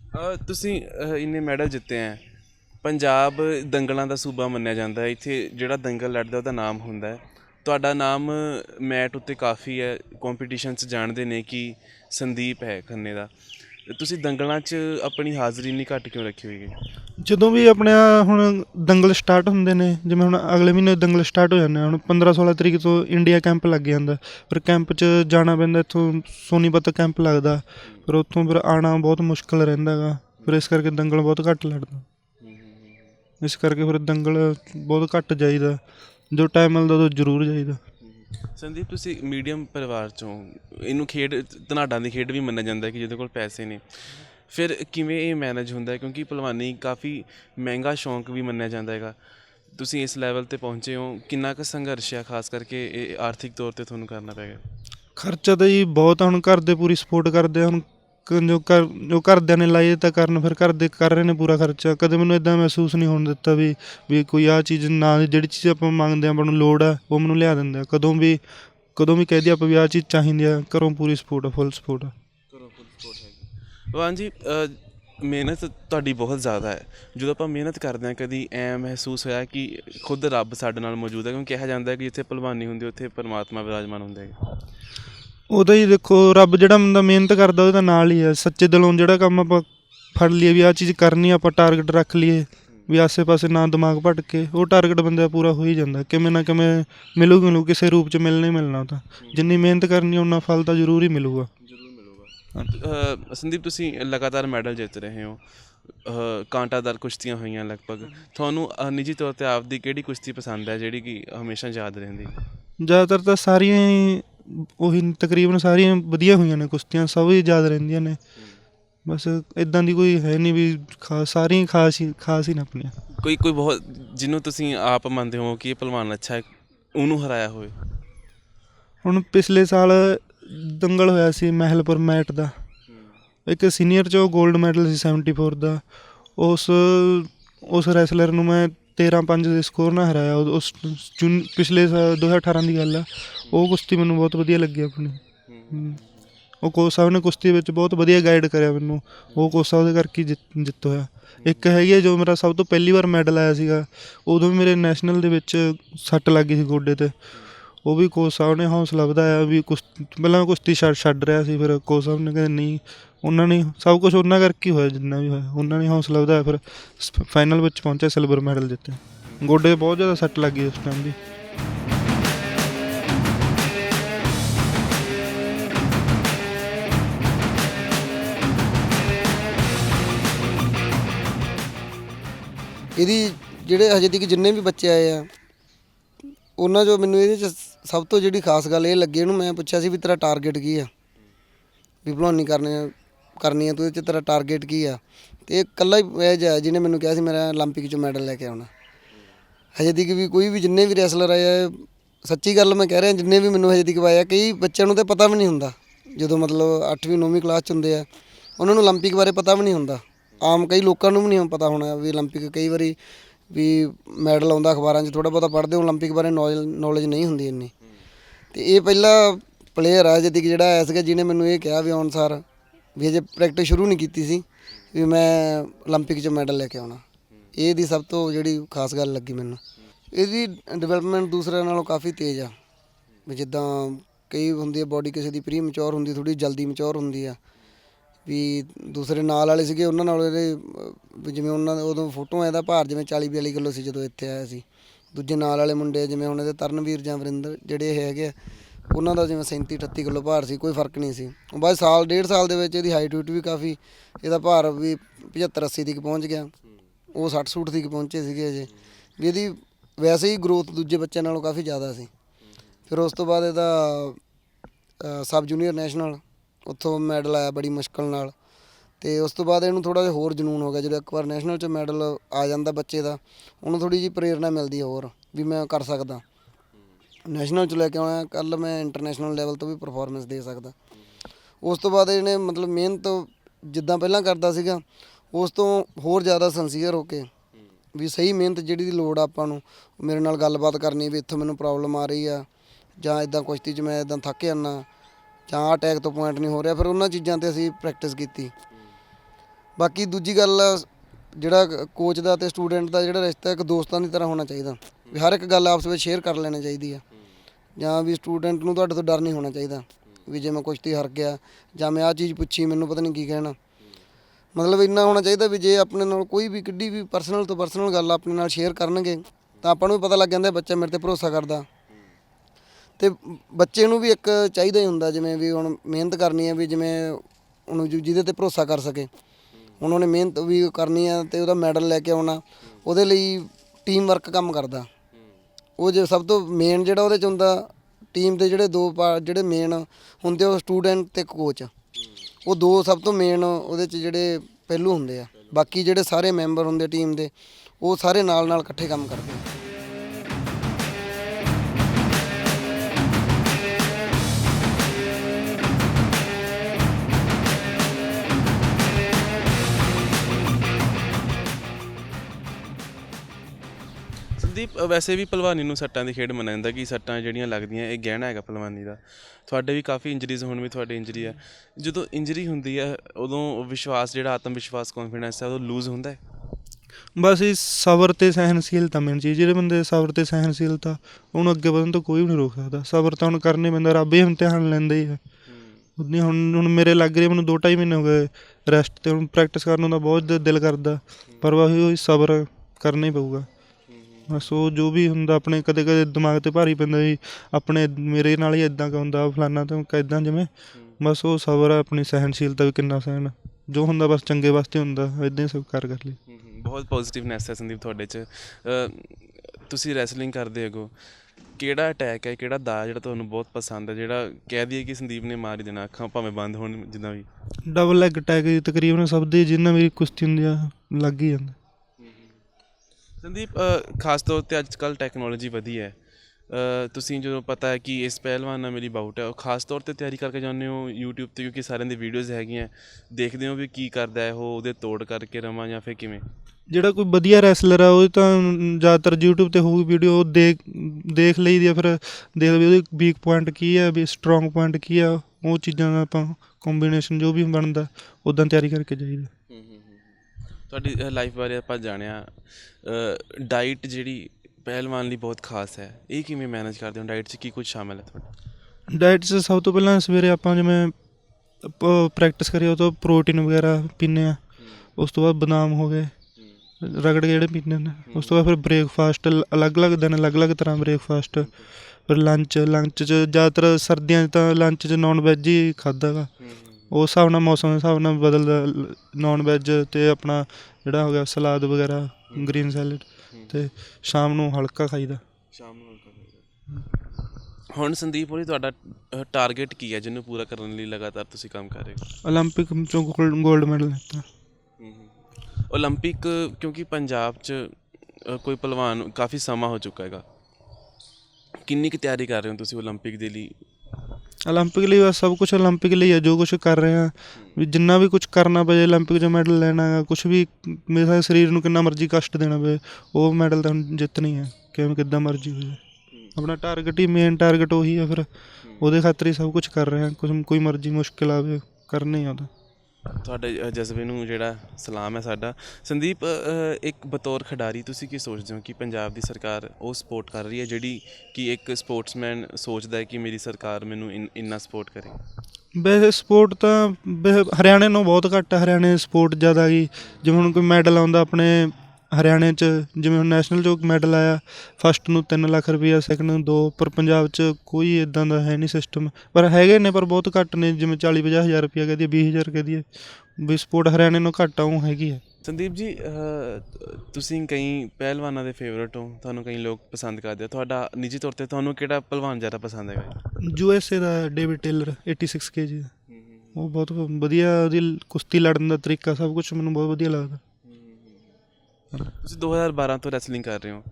ਅ, ਤੁਸੀਂ ਅ, ਇੰਨੇ ਮੈਡਲ ਜਿੱਤੇ ਆ ਪੰਜਾਬ ਦੰਗਲਾਂ ਦਾ ਸੂਬਾ ਮੰਨਿਆ ਜਾਂਦਾ ਹੈ। ਇੱਥੇ ਜਿਹੜਾ ਦੰਗਲ ਲੜਦਾ, ਉਹਦਾ ਨਾਮ ਹੁੰਦਾ ਹੈ। ਤੁਹਾਡਾ ਨਾਮ ਮੈਟ ਉੱਤੇ ਕਾਫੀ ਹੈ। ਕੰਪੀਟੀਸ਼ਨ 'ਚ ਜਾਣਦੇ ਨੇ ਕਿ ਸੰਦੀਪ ਹੈ ਖੰਨੇ ਦਾ। ਤੁਸੀਂ ਦੰਗਲਾਂ 'ਚ ਆਪਣੀ ਹਾਜ਼ਰੀ ਨਹੀਂ ਘੱਟ ਕਿਉਂ ਰੱਖੀ ਹੋਈ ਹੈ? ਜਦੋਂ ਵੀ ਆਪਣੇ ਹੁਣ ਦੰਗਲ ਸਟਾਰਟ ਹੁੰਦੇ ਨੇ, ਜਿਵੇਂ ਹੁਣ ਅਗਲੇ ਮਹੀਨੇ ਦੰਗਲ ਸਟਾਰਟ ਹੋ ਜਾਂਦੇ ਆ ਹੁਣ 15 16 ਤਰੀਕ ਤੋਂ ਇੰਡੀਆ ਕੈਂਪ ਲੱਗ ਜਾਂਦਾ। ਫਿਰ ਕੈਂਪ 'ਚ ਜਾਣਾ ਪੈਂਦਾ, ਇੱਥੋਂ ਸੋਨੀਪਤ ਕੈਂਪ ਲੱਗਦਾ। ਫਿਰ ਉੱਥੋਂ ਫਿਰ ਆਣਾ ਬਹੁਤ ਮੁਸ਼ਕਲ ਰਹਿੰਦਾ ਗਾ। ਫਿਰ ਇਸ ਕਰਕੇ ਦੰਗਲ ਬਹੁਤ ਘੱਟ ਲੜਦਾ। ਇਸ ਕਰਕੇ ਫਿਰ ਦੰਗਲ ਬਹੁਤ ਘੱਟ ਜਾਈਦਾ ਜੋ ਟਾਈਮ ਮਿਲਦਾ ਉਦੋਂ ਜ਼ਰੂਰ ਜਾਈਦਾ। ਸੰਦੀਪ ਤੁਸੀਂ ਮੀਡੀਅਮ ਪਰਿਵਾਰ ਚੋਂ ਇਹਨੂੰ ਖੇਡ ਧਨਾਡਾਂ ਦੀ ਖੇਡ ਵੀ ਮੰਨਿਆ ਜਾਂਦਾ ਹੈ ਕਿ ਜਿਹਦੇ ਕੋਲ ਪੈਸੇ ਨੇ। ਫਿਰ ਕਿਵੇਂ ਇਹ ਮੈਨੇਜ ਹੁੰਦਾ? ਹੈ ਕਿਉਂਕਿ ਭਲਵਾਨੀ ਕਾਫੀ ਮਹਿੰਗਾ ਸ਼ੌਂਕ ਵੀ ਮੰਨਿਆ ਜਾਂਦਾ ਹੈਗਾ। ਤੁਸੀਂ ਇਸ ਲੈਵਲ ਤੇ ਪਹੁੰਚੇ ਹੋ ਕਿੰਨਾ ਕੁ ਸੰਘਰਸ਼ ਹੈ ਖਾਸ ਕਰਕੇ ਇਹ ਆਰਥਿਕ ਤੌਰ ਤੇ ਤੁਹਾਨੂੰ ਕਰਨਾ ਪੈ ਗਿਆ। ਖਰਚਾ ਤਾਂ ਜੀ ਬਹੁਤ ਆ, ਹੁਣ ਘਰ ਦੇ ਪੂਰੀ ਸਪੋਰਟ ਕਰਦੇ ਆ ਹੁਣ ਕ- ਜੋ ਘਰ ਜੋ ਘਰਦਿਆਂ ਨੇ ਲਾਏ ਤਾਂ ਕਰਨ ਫਿਰ ਘਰ ਦੇ ਕਰ ਰਹੇ ਨੇ ਪੂਰਾ ਖਰਚਾ। ਕਦੇ ਮੈਨੂੰ ਇਦਾਂ ਮਹਿਸੂਸ ਨਹੀਂ ਹੋਣ ਦਿੱਤਾ ਵੀ ਵੀ ਕੋਈ ਆ ਚੀਜ਼ ਨਾ ਜਿਹੜੀ ਚੀਜ਼ ਆਪਾਂ ਮੰਗਦੇ ਹਾਂ ਆਪਾਂ ਨੂੰ ਲੋੜ ਆ ਉਹ ਮੈਨੂੰ ਲਿਆ ਦਿੰਦੇ। ਕਦੋਂ ਵੀ ਕਦੋਂ ਵੀ ਕਹਿ ਦਈਏ ਆਪਾਂ ਵੀ ਆ ਚੀਜ਼ ਚਾਹੀਦੀ ਆ ਘਰੋਂ ਪੂਰੀ ਸਪੋਰਟ ਆ ਫੁੱਲ ਸਪੋਰਟ ਆ। ਕਰੋ ਫੁੱਲ ਸਪੋਰਟ ਹੈਗੀ। ਵਾਂ ਜੀ ਅ, ਮਿਹਨਤ ਤੁਹਾਡੀ ਬਹੁਤ ਜ਼ਿਆਦਾ ਹੈ। ਜਦੋਂ ਆਪਾਂ ਮਿਹਨਤ ਕਰਦੇ ਹਾਂ ਕਦੀ ਐ ਮਹਿਸੂਸ ਹੋਇਆ ਕਿ ਖੁਦ ਰੱਬ ਸਾਡੇ ਨਾਲ ਮੌਜੂਦ ਹੈ ਕਿਉਂਕਿ ਕਿਹਾ ਜਾਂਦਾ ਹੈ ਕਿ ਜਿੱਥੇ ਭਲਵਾਨੀ ਹੁੰਦੀ ਉੱਥੇ ਪਰਮਾਤਮਾ ਵਿਰਾਜਮਾਨ ਹੁੰਦਾ ਹੈ ਉਹਦਾ ਹੀ ਦੇਖੋ ਰੱਬ ਜਿਹੜਾ ਬੰਦਾ ਮਿਹਨਤ ਕਰਦਾ ਉਹਦੇ ਨਾਲ ਹੀ ਆ। ਸੱਚੇ ਦਿਲੋਂ ਜਿਹੜਾ ਕੰਮ ਆਪਾਂ ਫੜ ਲਈਏ ਵੀ ਆ ਚੀਜ਼ ਕਰਨੀ ਆਪਾਂ ਟਾਰਗੇਟ ਰੱਖ ਲਈਏ ਵੀ ਆਸੇ-ਪਾਸੇ ਨਾ ਦਿਮਾਗ ਭਟਕੇ ਉਹ ਟਾਰਗੇਟ ਬੰਦੇ ਦਾ ਪੂਰਾ ਹੋ ਹੀ ਜਾਂਦਾ। ਕਿਵੇਂ ਨਾ ਕਿਵੇਂ ਮਿਲੂਗਾ ਮਿਲੂ ਕਿਸੇ ਰੂਪ ਚ ਮਿਲਣਾ ਹੀ ਮਿਲਣਾ ਉਹ ਤਾਂ। ਜਿੰਨੀ ਮਿਹਨਤ ਕਰਨੀ ਉਹਨਾਂ ਫਲ ਤਾਂ ਜ਼ਰੂਰ ਹੀ ਮਿਲੂਗਾ। ਜ਼ਰੂਰ ਮਿਲੂਗਾ। ਸੰਦੀਪ ਤੁਸੀਂ ਲਗਾਤਾਰ ਮੈਡਲ ਜਿੱਤ ਰਹੇ ਹੋ। ਅ, ਕਾਂਟਾਦਾਰ ਕੁਸ਼ਤੀਆਂ ਹੋਈਆਂ ਲਗਭਗ। ਤੁਹਾਨੂੰ ਨਿੱਜੀ ਤੌਰ ਤੇ ਆਪਦੀ ਕਿਹੜੀ ਕੁਸ਼ਤੀ ਪਸੰਦ ਹੈ ਜਿਹੜੀ ਕਿ ਹਮੇਸ਼ਾ ਯਾਦ ਰਹਿੰਦੀ? ਜ਼ਿਆਦਾਤਰ ਤਾਂ ਸਾਰੀਆਂ ਹੀ ਉਹੀ ਤਕਰੀਬਨ ਸਾਰੀਆਂ ਵਧੀਆ ਹੋਈਆਂ ਨੇ ਕੁਸ਼ਤੀਆਂ ਸਭ ਹੀ ਯਾਦ ਰਹਿੰਦੀਆਂ ਨੇ। ਬਸ ਇਦਾਂ ਦੀ ਕੋਈ ਹੈ ਨਹੀਂ ਵੀ ਖਾਸ ਸਾਰੀਆਂ ਖਾਸ ਹੀ ਖਾਸ ਹੀ ਨੇ ਆਪਣੀਆਂ। ਕੋਈ ਕੋਈ ਬਹੁਤ ਜਿਹਨੂੰ ਤੁਸੀਂ ਆਪ ਮੰਨਦੇ ਹੋ ਕਿ ਇਹ ਪਹਿਲਵਾਨ ਅੱਛਾ ਹੈ ਉਹਨੂੰ ਹਰਾਇਆ ਹੋਵੇ? ਹੁਣ ਪਿਛਲੇ ਸਾਲ ਦੰਗਲ ਹੋਇਆ ਸੀ ਮਹਿਲਪੁਰ ਮੈਟ ਦਾ। ਇੱਕ ਸੀਨੀਅਰ ਚ 골ਡ ਮੈਡਲ ਸੀ 74 ਦਾ। ਉਸ ਉਸ ਰੈਸਲਰ ਨੂੰ ਮੈਂ 13-5 ਦੇ ਸਕੋਰ ਨਾਲ ਹਰਾਇਆ। ਉਸ ਪਿਛਲੇ ਸਾਲ 2018 ਦੀ ਗੱਲ ਆ। ਉਹ ਕੁਸ਼ਤੀ ਮੈਨੂੰ ਬਹੁਤ ਵਧੀਆ ਲੱਗੀ ਆਪਣੀ। ਹਮ। ਉਹ ਕੋਚ ਸਾਹਿਬ ਨੇ ਕੁਸ਼ਤੀ ਵਿੱਚ ਬਹੁਤ ਵਧੀਆ ਗਾਈਡ ਕਰਿਆ ਮੈਨੂੰ। ਉਹ ਕੋਚ ਸਾਹਿਬ ਦੇ ਕਰਕੇ ਹੀ ਜਿੱਤ ਜਿੱਤ ਹੋਇਆ। ਇੱਕ ਹੈਗੀ ਹੈ ਜੋ ਮੇਰਾ ਸਭ ਤੋਂ ਪਹਿਲੀ ਵਾਰ ਮੈਡਲ ਆਇਆ ਸੀਗਾ, ਉਦੋਂ ਵੀ ਮੇਰੇ ਨੈਸ਼ਨਲ ਦੇ ਵਿੱਚ ਸੱਟ ਲੱਗ ਗਈ ਸੀ ਗੋਡੇ ਤੇ। ਉਹ ਵੀ ਕੋਚ ਸਾਹਿਬ ਨੇ ਹੌਸਲਾ ਵਧਾਇਆ ਵੀ ਕੁਸ਼, ਪਹਿਲਾਂ ਕੁਸ਼ਤੀ ਛੱਡ ਛੱਡ ਰਿਹਾ ਸੀ, ਫਿਰ ਕੋਚ ਸਾਹਿਬ ਨੇ ਕਹਿੰਦੇ ਨਹੀਂ, ਉਹਨਾਂ ਨੇ ਸਭ ਕੁਝ ਉਹਨਾਂ ਕਰਕੇ ਹੀ ਹੋਇਆ, ਜਿੰਨਾ ਵੀ ਹੋਇਆ। ਉਹਨਾਂ ਨੇ ਹੌਸਲਾ ਵਧਾਇਆ, ਫਿਰ ਫਾਈਨਲ ਵਿੱਚ ਪਹੁੰਚਿਆ ਸਿਲਵਰ ਮੈਡਲ ਜਿੱਤਿਆ। ਗੋਡੇ 'ਤੇ ਬਹੁਤ ਜ਼ਿਆਦਾ ਸੱਟ ਲੱਗ ਗਈ ਉਸ ਟਾਈਮ ਵੀ ਇਹਦੀ ਜਿਹੜੇ ਹਜੇ ਤੱਕ ਜਿੰਨੇ ਵੀ ਬੱਚੇ ਆਏ ਆ ਉਹਨਾਂ ਜੋ ਮੈਨੂੰ ਇਹਦੇ ਚ ਸਭ ਤੋਂ ਜਿਹੜੀ ਖਾਸ ਗੱਲ ਇਹ ਲੱਗੀ ਇਹਨੂੰ ਮੈਂ ਪੁੱਛਿਆ ਸੀ ਵੀ ਤੇਰਾ ਟਾਰਗੇਟ ਕੀ ਆ ਵੀ ਭਲਵਾਨੀ ਕਰਨੀ ਆ ਕਰਨੀ ਆ ਤੂੰ ਇਹਦੇ ਚ ਤੇਰਾ ਟਾਰਗੇਟ ਕੀ ਆ ਤੇ ਇਹ ਇਕੱਲਾ ਹੀ ਇਹ ਜਿਹਾ ਜਿਹਨੇ ਮੈਨੂੰ ਕਿਹਾ ਸੀ ਮੇਰਾ 올림픽 ਚ ਮੈਡਲ ਲੈ ਕੇ ਆਉਣਾ ਹਜੇ ਤੱਕ ਵੀ ਕੋਈ ਵੀ ਜਿੰਨੇ ਵੀ ਰੈਸਲਰ ਆਏ ਆ ਸੱਚੀ ਗੱਲ ਮੈਂ ਕਹਿ ਰਿਹਾ ਜਿੰਨੇ ਵੀ ਮੈਨੂੰ ਹਜੇ ਤੱਕ ਆਏ ਆ ਕਈ ਬੱਚਿਆਂ ਨੂੰ ਤਾਂ ਪਤਾ ਵੀ ਨਹੀਂ ਹੁੰਦਾ ਜਦੋਂ ਮਤਲਬ 8ਵੀਂ 9ਵੀਂ ਕਲਾਸ ਚ ਹੁੰਦੇ ਆ ਉਹਨਾਂ ਨੂੰ 올림픽 ਬਾਰੇ ਪਤਾ ਵੀ ਨਹੀਂ ਹੁੰਦਾ ਆਮ ਕਈ ਲੋਕਾਂ ਨੂੰ ਵੀ ਨਹੀਂ ਪਤਾ ਹੋਣਾ ਵੀ 올림픽 ਕਈ ਵਾਰੀ ਵੀ ਮੈਡਲ ਆਉਂਦਾ ਅਖਬਾਰਾਂ 'ਚ ਥੋੜਾ ਬਹੁਤਾ ਪੜ੍ਹਦੇ ਹੋ 올림픽 ਬਾਰੇ ਨੌਲੇਜ ਨਹੀਂ ਹੁੰਦੀ ਇੰਨੀ ਤੇ ਇਹ ਪਹਿਲਾ ਪਲੇਅਰ ਆ ਜਦ ਤੱਕ ਜਿਹੜਾ ਆਇਆ ਸੀਗਾ ਜਿਹਨੇ ਮੈਨੂੰ ਇਹ ਕਿਹਾ ਵੀ ਆਉਣ ਸਾਰ ਵੀ ਅਜੇ ਪ੍ਰੈਕਟਿਸ ਸ਼ੁਰੂ ਨਹੀਂ ਕੀਤੀ ਸੀ ਵੀ ਮੈਂ 올림픽 'ਚ ਮੈਡਲ ਲੈ ਕੇ ਆਉਣਾ ਇਹ ਦੀ ਸਭ ਤੋਂ ਜਿਹੜੀ ਖਾਸ ਗੱਲ ਲੱਗੀ ਮੈਨੂੰ ਇਹਦੀ ਡਿਵੈਲਪਮੈਂਟ ਦੂਸਰਿਆਂ ਨਾਲੋਂ ਕਾਫੀ ਤੇਜ਼ ਆ ਵੀ ਜਿੱਦਾਂ ਕਈ ਹੁੰਦੀ ਆ ਬਾਡੀ ਕਿਸੇ ਦੀ ਪ੍ਰੀ ਮੈਚੁਰ ਹੁੰਦੀ ਥੋੜੀ ਜਲਦੀ ਮੈਚੁਰ ਹੁੰਦੀ ਆ ਵੀ ਦੂਸਰੇ ਨਾਲ ਵਾਲੇ ਸੀਗੇ ਉਹਨਾਂ ਨਾਲ ਇਹਦੇ ਵੀ ਜਿਵੇਂ ਉਹਨਾਂ ਦੇ ਉਦੋਂ ਫੋਟੋਆਂ ਇਹਦਾ ਭਾਰ ਜਿਵੇਂ 40 42 ਕਿਲੋ ਸੀ ਜਦੋਂ ਇੱਥੇ ਆਇਆ ਸੀ। ਦੂਜੇ ਨਾਲ ਵਾਲੇ ਮੁੰਡੇ ਜਿਵੇਂ ਹੁਣ ਇਹਦੇ ਤਰਨਵੀਰ ਜਾਂ ਵਰਿੰਦਰ ਜਿਹੜੇ ਇਹ ਹੈਗੇ ਆ, ਉਹਨਾਂ ਦਾ ਜਿਵੇਂ 37 38 ਕਿਲੋ ਭਾਰ ਸੀ ਕੋਈ ਫ਼ਰਕ ਨਹੀਂ ਸੀ। ਬਸ ਸਾਲ ਡੇਢ ਸਾਲ ਦੇ ਵਿੱਚ ਇਹਦੀ ਹਾਈਟ ਹੂਟ ਵੀ ਕਾਫੀ ਇਹਦਾ ਭਾਰ ਵੀ 75 80 ਤੱਕ ਪਹੁੰਚ ਗਿਆ। ਉਹ 60 ਸੂਟ ਤੱਕ ਪਹੁੰਚੇ ਸੀਗੇ ਅਜੇ। ਵੀ ਇਹਦੀ ਵੈਸੇ ਹੀ ਗਰੋਥ ਦੂਜੇ ਬੱਚਿਆਂ ਨਾਲੋਂ ਕਾਫੀ ਜ਼ਿਆਦਾ ਸੀ। ਫਿਰ ਉਸ ਤੋਂ ਬਾਅਦ ਇਹਦਾ ਸਬ ਜੂਨੀਅਰ ਨੈਸ਼ਨਲ ਉੱਥੋਂ ਮੈਡਲ ਆਇਆ ਬੜੀ ਮੁਸ਼ਕਲ ਨਾਲ। ਤੇ ਉਸ ਤੋਂ ਬਾਅਦ ਇਹਨੂੰ ਥੋੜਾ ਜਿਹਾ ਹੋਰ ਜਨੂਨ ਹੋ ਗਿਆ, ਜਦੋਂ ਇੱਕ ਵਾਰ ਨੈਸ਼ਨਲ 'ਚ ਮੈਡਲ ਆ ਜਾਂਦਾ ਬੱਚੇ ਦਾ, ਉਹਨੂੰ ਥੋੜੀ ਜਿਹੀ ਪ੍ਰੇਰਣਾ ਮਿਲਦੀ ਹੈ ਹੋਰ ਵੀ ਮੈਂ ਕਰ ਸਕਦਾ। ਨੈਸ਼ਨਲ 'ਚ ਲੈ ਕੇ ਆਉਣਾ ਕੱਲ ਮੈਂ ਇੰਟਰਨੈਸ਼ਨਲ ਲੈਵਲ ਤੋਂ ਵੀ ਪਰਫਾਰਮੈਂਸ ਦੇ ਸਕਦਾ। ਉਸ ਤੋਂ ਬਾਅਦ ਇਹਨੇ ਮਤਲਬ ਮਿਹਨਤ ਜਿੱਦਾਂ ਪਹਿਲਾਂ ਕਰਦਾ ਸੀਗਾ, ਉਸ ਤੋਂ ਹੋਰ ਜ਼ਿਆਦਾ ਸੰਸੀਅਰ ਹੋ ਕੇ ਵੀ ਸਹੀ ਮਿਹਨਤ ਜਿਹੜੀ ਦੀ ਲੋੜ ਆ ਆਪਾਂ ਨੂੰ, ਮੇਰੇ ਨਾਲ ਗੱਲਬਾਤ ਕਰਨੀ ਵੀ ਇੱਥੋਂ ਮੈਨੂੰ ਪ੍ਰੋਬਲਮ ਆ ਰਹੀ ਆ ਜਾਂ ਇਦਾਂ ਕੁਸ਼ਤੀ 'ਚ ਮੈਂ ਇਦਾਂ ਥੱਕ ਜਾਂਦਾ ਜਾਂ ਅਟੈਕ ਤੋਂ ਪੁਆਇੰਟ ਨਹੀਂ ਹੋ ਰਿਹਾ, ਫਿਰ ਉਹਨਾਂ ਚੀਜ਼ਾਂ ਤੇ ਅਸੀਂ ਪ੍ਰੈਕਟਿਸ ਕੀਤੀ। ਬਾਕੀ ਦੂਜੀ ਗੱਲ, ਜਿਹੜਾ ਕੋਚ ਦਾ ਤੇ ਸਟੂਡੈਂਟ ਦਾ ਜਿਹੜਾ ਰਿਸ਼ਤਾ ਇੱਕ ਦੋਸਤਾਂ ਦੀ ਤਰ੍ਹਾਂ ਹੋਣਾ ਚਾਹੀਦਾ। ਵੀ ਹਰ ਇੱਕ ਗੱਲ ਆਪਸ ਵਿੱਚ ਸ਼ੇਅਰ ਕਰ ਲੈਣੀ ਚਾਹੀਦੀ ਆ। ਜਾਂ ਵੀ ਸਟੂਡੈਂਟ ਨੂੰ ਤੁਹਾਡੇ ਤੋਂ ਡਰ ਨਹੀਂ ਹੋਣਾ ਚਾਹੀਦਾ। ਵੀ ਜੇ ਮੈਂ ਕੁਸ਼ਤੀ ਹਾਰ ਗਿਆ, ਜਾਂ ਮੈਂ ਆਹ ਚੀਜ਼ ਪੁੱਛੀ, ਮੈਨੂੰ ਪਤਾ ਨਹੀਂ ਕੀ ਕਹਿਣਾ। ਮਤਲਬ ਇੰਨਾ ਹੋਣਾ ਚਾਹੀਦਾ ਵੀ ਜੇ ਆਪਣੇ ਨਾਲ ਕੋਈ ਵੀ ਕਿੱਡੀ ਵੀ ਪਰਸਨਲ ਤੋਂ ਪਰਸਨਲ ਗੱਲ ਆਪਣੇ ਨਾਲ ਸ਼ੇਅਰ ਕਰਨਗੇ, ਤਾਂ ਆਪਾਂ ਨੂੰ ਵੀ ਪਤਾ ਲੱਗ ਜਾਂਦਾ ਬੱਚਾ ਮੇਰੇ ਤੇ ਭਰੋਸਾ ਕਰਦਾ। ਤੇ ਬੱਚੇ ਨੂੰ ਵੀ ਇੱਕ ਚਾਹੀਦਾ ਹੀ ਹੁੰਦਾ, ਜਿਵੇਂ ਵੀ ਹੁਣ ਮਿਹਨਤ ਕਰਨੀ ਹੈ ਵੀ ਜਿਵੇਂ ਉਹਨੂੰ ਜਿਹਦੇ ਤੇ ਭਰੋਸਾ ਕਰ ਸਕੇ। ਹੁਣ ਉਹਨੇ ਮਿਹਨਤ ਵੀ ਕਰਨੀ ਆ ਤੇ ਉਹਦਾ ਮੈਡਲ ਲੈ ਕੇ ਆਉਣਾ, ਉਹਦੇ ਲਈ ਟੀਮ ਵਰਕ ਕੰਮ ਕਰਦਾ। ਉਹ ਜੇ ਸਭ ਤੋਂ ਮੇਨ ਜਿਹੜਾ ਉਹਦੇ ਚ ਹੁੰਦਾ ਟੀਮ ਦੇ ਜਿਹੜੇ ਦੋ ਪਾ- ਜਿਹੜੇ ਮੇਨ ਹੁੰਦੇ ਉਹ ਸਟੂਡੈਂਟ ਤੇ ਕੋਚ ਉਹ ਦੋ ਸਭ ਤੋਂ ਮੇਨ ਉਹਦੇ ਚ ਜਿਹੜੇ ਪਹਿਲੂ ਹੁੰਦੇ ਆ। ਬਾਕੀ ਜਿਹੜੇ ਸਾਰੇ ਮੈਂਬਰ ਹੁੰਦੇ ਟੀਮ ਦੇ, ਉਹ ਸਾਰੇ ਨਾਲ ਨਾਲ ਇਕੱਠੇ ਕੰਮ ਕਰਦੇ ਸੰਦੀਪ ਵੈਸੇ ਵੀ ਪਹਿਲਵਾਨੀ ਨੂੰ ਸੱਟਾਂ ਦੀ ਖੇਡ ਮੰਨਿਆ ਜਾਂਦਾ ਕਿ ਸੱਟਾਂ ਜਿਹੜੀਆਂ ਲੱਗਦੀਆਂ ਇਹ ਗਹਿਣਾ ਹੈਗਾ ਪਹਿਲਵਾਨੀ ਦਾ। ਤੁਹਾਡੇ ਵੀ ਕਾਫੀ ਇੰਜਰੀਜ਼ ਹੁਣ ਵੀ ਤੁਹਾਡੀ ਇੰਜਰੀ ਹੈ ਜਦੋਂ ਇੰਜਰੀ ਹੁੰਦੀ ਹੈ ਉਦੋਂ ਵਿਸ਼ਵਾਸ ਜਿਹੜਾ ਆਤਮ ਵਿਸ਼ਵਾਸ ਕੌਨਫੀਡੈਂਸ ਹੈ ਉਹ ਲੂਜ਼ ਹੁੰਦਾ ਹੈ? ਬਸ ਇਹ ਸਬਰ ਤੇ ਸਹਿਨਸ਼ੀਲਤਾ ਮੇਨ ਚੀਜ਼ ਜਿਹੜੇ ਬੰਦੇ ਸਬਰ ਤੇ ਸਹਿਨਸ਼ੀਲਤਾ ਉਹਨੂੰ ਅੱਗੇ ਵਧਣ ਤੋਂ ਕੋਈ ਵੀ ਨਹੀਂ ਰੋਕ ਸਕਦਾ। ਸਬਰ ਤਾਂ ਹੁਣ ਕਰਨੇ ਪੈਂਦਾ ਰੱਬ ਹੀ ਇਮਤਿਹਾਨ ਲੈਂਦਾ ਹੀ ਹੈ। ਉਦੋਂ ਹੁਣ ਹੁਣ ਮੇਰੇ ਲੱਗ ਰਹੀ ਮੈਨੂੰ 2.5 ਮਹੀਨੇ ਹੋ ਗਏ ਰੈਸਟ ਤੇ। ਹੁਣ ਪ੍ਰੈਕਟਿਸ ਕਰਨ ਨੂੰ ਤਾਂ ਬਹੁਤ ਦ- ਦਿਲ ਕਰਦਾ ਪਰ ਵਾਹੀ ਉਹ ਸਬਰ ਕਰਨਾ ਹੀ ਪਊਗਾ। ਉਹ ਜੋ ਵੀ ਹੁੰਦਾ ਆਪਣੇ ਕਦੇ ਕਦੇ ਦਿਮਾਗ ਤੇ ਭਾਰੀ ਪੈਂਦਾ ਵੀ ਆਪਣੇ ਮੇਰੇ ਨਾਲ ਹੀ ਇਦਾਂ ਹੁੰਦਾ ਫਲਾਨਾ ਤੇ ਕਿਦਾਂ ਜਿਵੇਂ। ਬਸ ਉਹ ਸਬਰ ਆਪਣੀ ਸਹਿਨਸ਼ੀਲਤਾ ਵੀ ਕਿੰਨਾ ਸਹਿਣ। ਜੋ ਹੁੰਦਾ ਬਸ ਚੰਗੇ ਵਾਸਤੇ ਹੁੰਦਾ ਇਦਾਂ ਹੀ ਸਭ ਕਰ ਕਰ ਲਈ ਬਹੁਤ ਪੋਜ਼ਿਟਿਵਨੈਸ ਹੈ ਸੰਦੀਪ ਤੁਹਾਡੇ 'ਚ। ਤੁਸੀਂ ਰੈਸਲਿੰਗ ਕਰਦੇ ਹੋ। ਕਿਹੜਾ ਅਟੈਕ ਹੈ ਕਿਹੜਾ ਦਾ ਜਿਹੜਾ ਤੁਹਾਨੂੰ ਬਹੁਤ ਪਸੰਦ ਹੈ ਜਿਹੜਾ ਕਹਿ ਦਈਏ ਕਿ ਸੰਦੀਪ ਨੇ ਮਾਰ ਹੀ ਦੇਣਾ ਅੱਖਾਂ ਭਾਵੇਂ ਬੰਦ ਹੋਣ ਜਿੱਦਾਂ ਵੀ? ਡਬਲ ਲੈਗ ਅਟੈਕ ਤਕਰੀਬਨ ਸਭ ਦੇ ਜਿੰਨਾ ਮੇਰੀ ਕੁਸ਼ਤੀ ਹੁੰਦੀ ਆ ਲੱਗ ਹੀ ਜਾਂਦਾ। ਸੰਦੀਪ ਖਾਸ ਤੌਰ ਤੇ ਅੱਜ ਕੱਲ ਟੈਕਨੋਲੋਜੀ ਵਧੀ ਹੈ। ਤੁਸੀਂ ਜਦੋਂ ਪਤਾ ਹੈ ਕਿ ਇਸ ਪਹਿਲਵਾਨ ਨਾਲ ਮੇਰੀ ਬਾਊਟ ਹੈ ਉਹ ਖਾਸ ਤੌਰ ਤੇ ਤਿਆਰੀ ਕਰਕੇ ਜਾਂਦੇ ਹੋ YouTube ਤੇ ਕਿਉਂਕਿ ਸਾਰਿਆਂ ਦੀ ਵੀਡੀਓਜ਼ ਹੈਗੀਆਂ। ਦੇਖਦੇ ਹੋ ਵੀ ਕੀ ਕਰਦਾ ਹੈ ਉਹ ਉਹਦੇ ਤੋੜ ਕਰਕੇ ਰਵਾਂ ਜਾਂ ਫਿਰ ਕਿਵੇਂ? ਜਿਹੜਾ ਕੋਈ ਵਧੀਆ ਰੈਸਲਰ ਆ ਉਹ ਤਾਂ ਜ਼ਿਆਦਾਤਰ YouTube ਤੇ ਹੋਊਗੀ ਵੀਡੀਓ ਉਹ ਦੇਖ ਦੇਖ ਲਈਦੀ ਆ ਫਿਰ ਦੇਖ ਵੀ ਉਹਦੇ ਵੀਕ ਪੁਆਇੰਟ ਕੀ ਆ ਵੀ ਸਟਰੋਂਗ ਪੁਆਇੰਟ ਕੀ ਆ ਉਹ ਚੀਜ਼ਾਂ ਦਾ ਆਪਾਂ ਕੰਬੀਨੇਸ਼ਨ ਜੋ ਵੀ ਬਣਦਾ ਉਦਾਂ ਤਿਆਰੀ ਕਰਕੇ ਜਾਈਦਾ। ਤੁਹਾਡੀ ਲਾਈਫ ਬਾਰੇ ਆਪਾਂ ਜਾਣਿਆ ਡਾਈਟ ਜਿਹੜੀ ਪਹਿਲਵਾਨ ਲਈ ਬਹੁਤ ਖਾਸ ਹੈ। ਇਹ ਕਿਵੇਂ ਮੈਨੇਜ ਕਰਦੇ ਹੋ? ਡਾਈਟ 'ਚ ਕੀ ਕੁਝ ਸ਼ਾਮਿਲ ਹੈ ਤੁਹਾਡਾ? ਡਾਈਟ 'ਚ ਸਭ ਤੋਂ ਪਹਿਲਾਂ ਸਵੇਰੇ ਆਪਾਂ ਜਿਵੇਂ ਪ੍ਰੈਕਟਿਸ ਕਰੀ ਉਹ ਤੋਂ ਪ੍ਰੋਟੀਨ ਵਗੈਰਾ ਪੀਂਦੇ ਆ ਉਸ ਤੋਂ ਬਾਅਦ ਬਦਾਮ ਹੋ ਗਏ। ਰਗੜ ਕੇ ਜਿਹੜੇ ਪੀਂਦੇ ਨੇ ਉਸ ਤੋਂ ਬਾਅਦ ਫਿਰ ਬ੍ਰੇਕਫਾਸਟ ਅਲੱਗ-ਅਲੱਗ ਦਿਨ ਅਲੱਗ-ਅਲੱਗ ਤਰ੍ਹਾਂ ਬ੍ਰੇਕਫਾਸਟ ਫਿਰ ਲੰਚ ਲੰਚ 'ਚ ਜ਼ਿਆਦਾਤਰ ਸਰਦੀਆਂ 'ਚ ਤਾਂ ਲੰਚ 'ਚ ਨਾਨ ਵੈਜ ਹੀ ਖਾਦਾ ਗਾ। ਉਸ ਹਿਸਾਬ ਨਾਲ ਮੌਸਮ ਦੇ ਹਿਸਾਬ ਨਾਲ ਬਦਲ ਨੌਨ ਵੈਜ ਤੇ ਆਪਣਾ ਜਿਹੜਾ ਹੋ ਗਿਆ ਸਲਾਦ ਵਗੈਰਾ ਗ੍ਰੀਨ ਸੈਲਡ ਤੇ ਸ਼ਾਮ ਨੂੰ ਹਲਕਾ ਖਾਈਦਾ। ਸ਼ਾਮ ਨੂੰ ਹਲਕਾ ਖਾਈਦਾ। ਹੁਣ ਸੰਦੀਪ ਹੋਰੀ ਤੁਹਾਡਾ ਟਾਰਗੇਟ ਕੀ ਹੈ ਜਿਹਨੂੰ ਪੂਰਾ ਕਰਨ ਲਈ ਲਗਾਤਾਰ ਤੁਸੀਂ ਕੰਮ ਕਰ ਰਹੇ ਹੋ? 올림픽 ਵਿੱਚੋਂ ਗੋਲਡ ਮੈਡਲ ਲਿੱਤਾ। 올림픽 ਕਿਉਂਕਿ ਪੰਜਾਬ 'ਚ ਕੋਈ ਪਹਿਲਵਾਨ ਕਾਫੀ ਸਮਾਂ ਹੋ ਚੁੱਕਾ ਹੈਗਾ। ਕਿੰਨੀ ਕੁ ਤਿਆਰੀ ਕਰ ਰਹੇ ਹੋ ਤੁਸੀਂ 올림픽 ਦੇ ਲਈ? 올림픽 ਲਈ ਬਸ ਸਭ ਕੁਝ 올림픽 ਲਈ ਹੈ ਜੋ ਕੁਝ ਕਰ ਰਹੇ ਆ ਵੀ ਜਿੰਨਾ ਵੀ ਕੁਝ ਕਰਨਾ ਪਏ 올림픽 'ਚ ਮੈਡਲ ਲੈਣਾ ਹੈ ਕੁਝ ਵੀ ਮੇਰੇ ਸਰੀਰ ਨੂੰ ਕਿੰਨਾ ਮਰਜ਼ੀ ਕਸ਼ਟ ਦੇਣਾ ਪਏ ਉਹ ਮੈਡਲ ਤਾਂ ਹੁਣ ਜਿੱਤਣੀ ਹੈ ਕਿਵੇਂ ਕਿੱਦਾਂ ਮਰਜ਼ੀ ਹੋ ਜਾਏ ਆਪਣਾ ਟਾਰਗੇਟ ਹੀ ਮੇਨ ਟਾਰਗੇਟ ਉਹੀ ਹੈ ਫਿਰ ਉਹਦੇ ਖਾਤਰ ਹੀ ਸਭ ਕੁਝ ਕਰ ਰਹੇ ਆ ਕੁਝ ਕੋਈ ਮਰਜ਼ੀ ਮੁਸ਼ਕਿਲ ਆਵੇ ਕਰਨੇ ਆ ਉਹਦਾ ਤੁਹਾਡੇ ਜਜ਼ਬੇ ਨੂੰ ਜਿਹੜਾ ਸਲਾਮ ਹੈ ਸਾਡਾ। ਸੰਦੀਪ ਇੱਕ ਬਤੌਰ ਖਿਡਾਰੀ, ਤੁਸੀਂ ਕੀ ਸੋਚਦੇ ਹੋ ਕਿ ਪੰਜਾਬ ਦੀ ਸਰਕਾਰ ਉਹ ਸਪੋਰਟ ਕਰ ਰਹੀ ਹੈ ਜਿਹੜੀ ਕਿ ਇੱਕ ਸਪੋਰਟਸਮੈਨ ਸੋਚਦਾ ਹੈ ਕਿ ਮੇਰੀ ਸਰਕਾਰ ਮੈਨੂੰ ਇਨ- ਇੰਨਾ ਸਪੋਰਟ ਕਰੇ? ਵੈਸੇ ਸਪੋਰਟ ਤਾਂ, ਵੈਸੇ ਹਰਿਆਣੇ ਨੂੰ ਬਹੁਤ ਘੱਟ ਹੈ। ਹਰਿਆਣੇ ਸਪੋਰਟ ਜ਼ਿਆਦਾ ਗਈ ਜਿਵੇਂ ਹੁਣ ਕੋਈ ਮੈਡਲ ਆਉਂਦਾ ਆਪਣੇ ਹਰਿਆਣੇ 'ਚ ਜਿਵੇਂ ਹੁਣ ਨੈਸ਼ਨਲ 'ਚੋਂ ਮੈਡਲ ਆਇਆ ਫਸਟ ਨੂੰ 3 ਲੱਖ ਰੁਪਈਆ ਸੈਕੰਡ ਨੂੰ 2 ਪਰ ਪੰਜਾਬ 'ਚ ਕੋਈ ਇਦਾਂ ਦਾ ਹੈ ਨਹੀਂ ਸਿਸਟਮ ਪਰ ਹੈਗੇ ਨੇ ਪਰ ਬਹੁਤ ਘੱਟ ਨੇ ਜਿਵੇਂ 40 50 ਹਜ਼ਾਰ ਰੁਪਈਆ ਕਹਦੀ 20 ਹਜ਼ਾਰ ਕਹਦੀ ਵੀ ਸਪੋਰਟ ਹਰਿਆਣੇ ਨੂੰ ਘੱਟ ਆ ਉਹ ਹੈਗੀ ਹੈ ਸੰਦੀਪ ਜੀ ਤੁਸੀਂ ਕਈ ਪਹਿਲਵਾਨਾਂ ਦੇ ਫੇਵਰਟ ਹੋ ਤੁਹਾਨੂੰ ਕਈ ਲੋਕ ਪਸੰਦ ਕਰਦੇ ਆ। ਤੁਹਾਡਾ ਨਿੱਜੀ ਤੌਰ ਤੇ ਤੁਹਾਨੂੰ ਕਿਹੜਾ ਪਹਿਲਵਾਨ ਜ਼ਿਆਦਾ ਪਸੰਦ ਹੈਗਾ ਯੂ ਐਸ ਏ ਦਾ ਡੇਵਿਡ ਟੇਲਰ 86 ਕੇਜੀ ਉਹ ਬਹੁਤ ਵਧੀਆ ਉਹਦੀ ਕੁਸ਼ਤੀ ਲੜਨ ਦਾ ਤਰੀਕਾ ਸਭ ਕੁਝ ਮੈਨੂੰ ਬਹੁਤ ਵਧੀਆ ਲੱਗਦਾ। ਤੁਸੀਂ 2012 ਤੋਂ ਰੈਸਲਿੰਗ ਕਰ ਰਹੇ ਹੋ।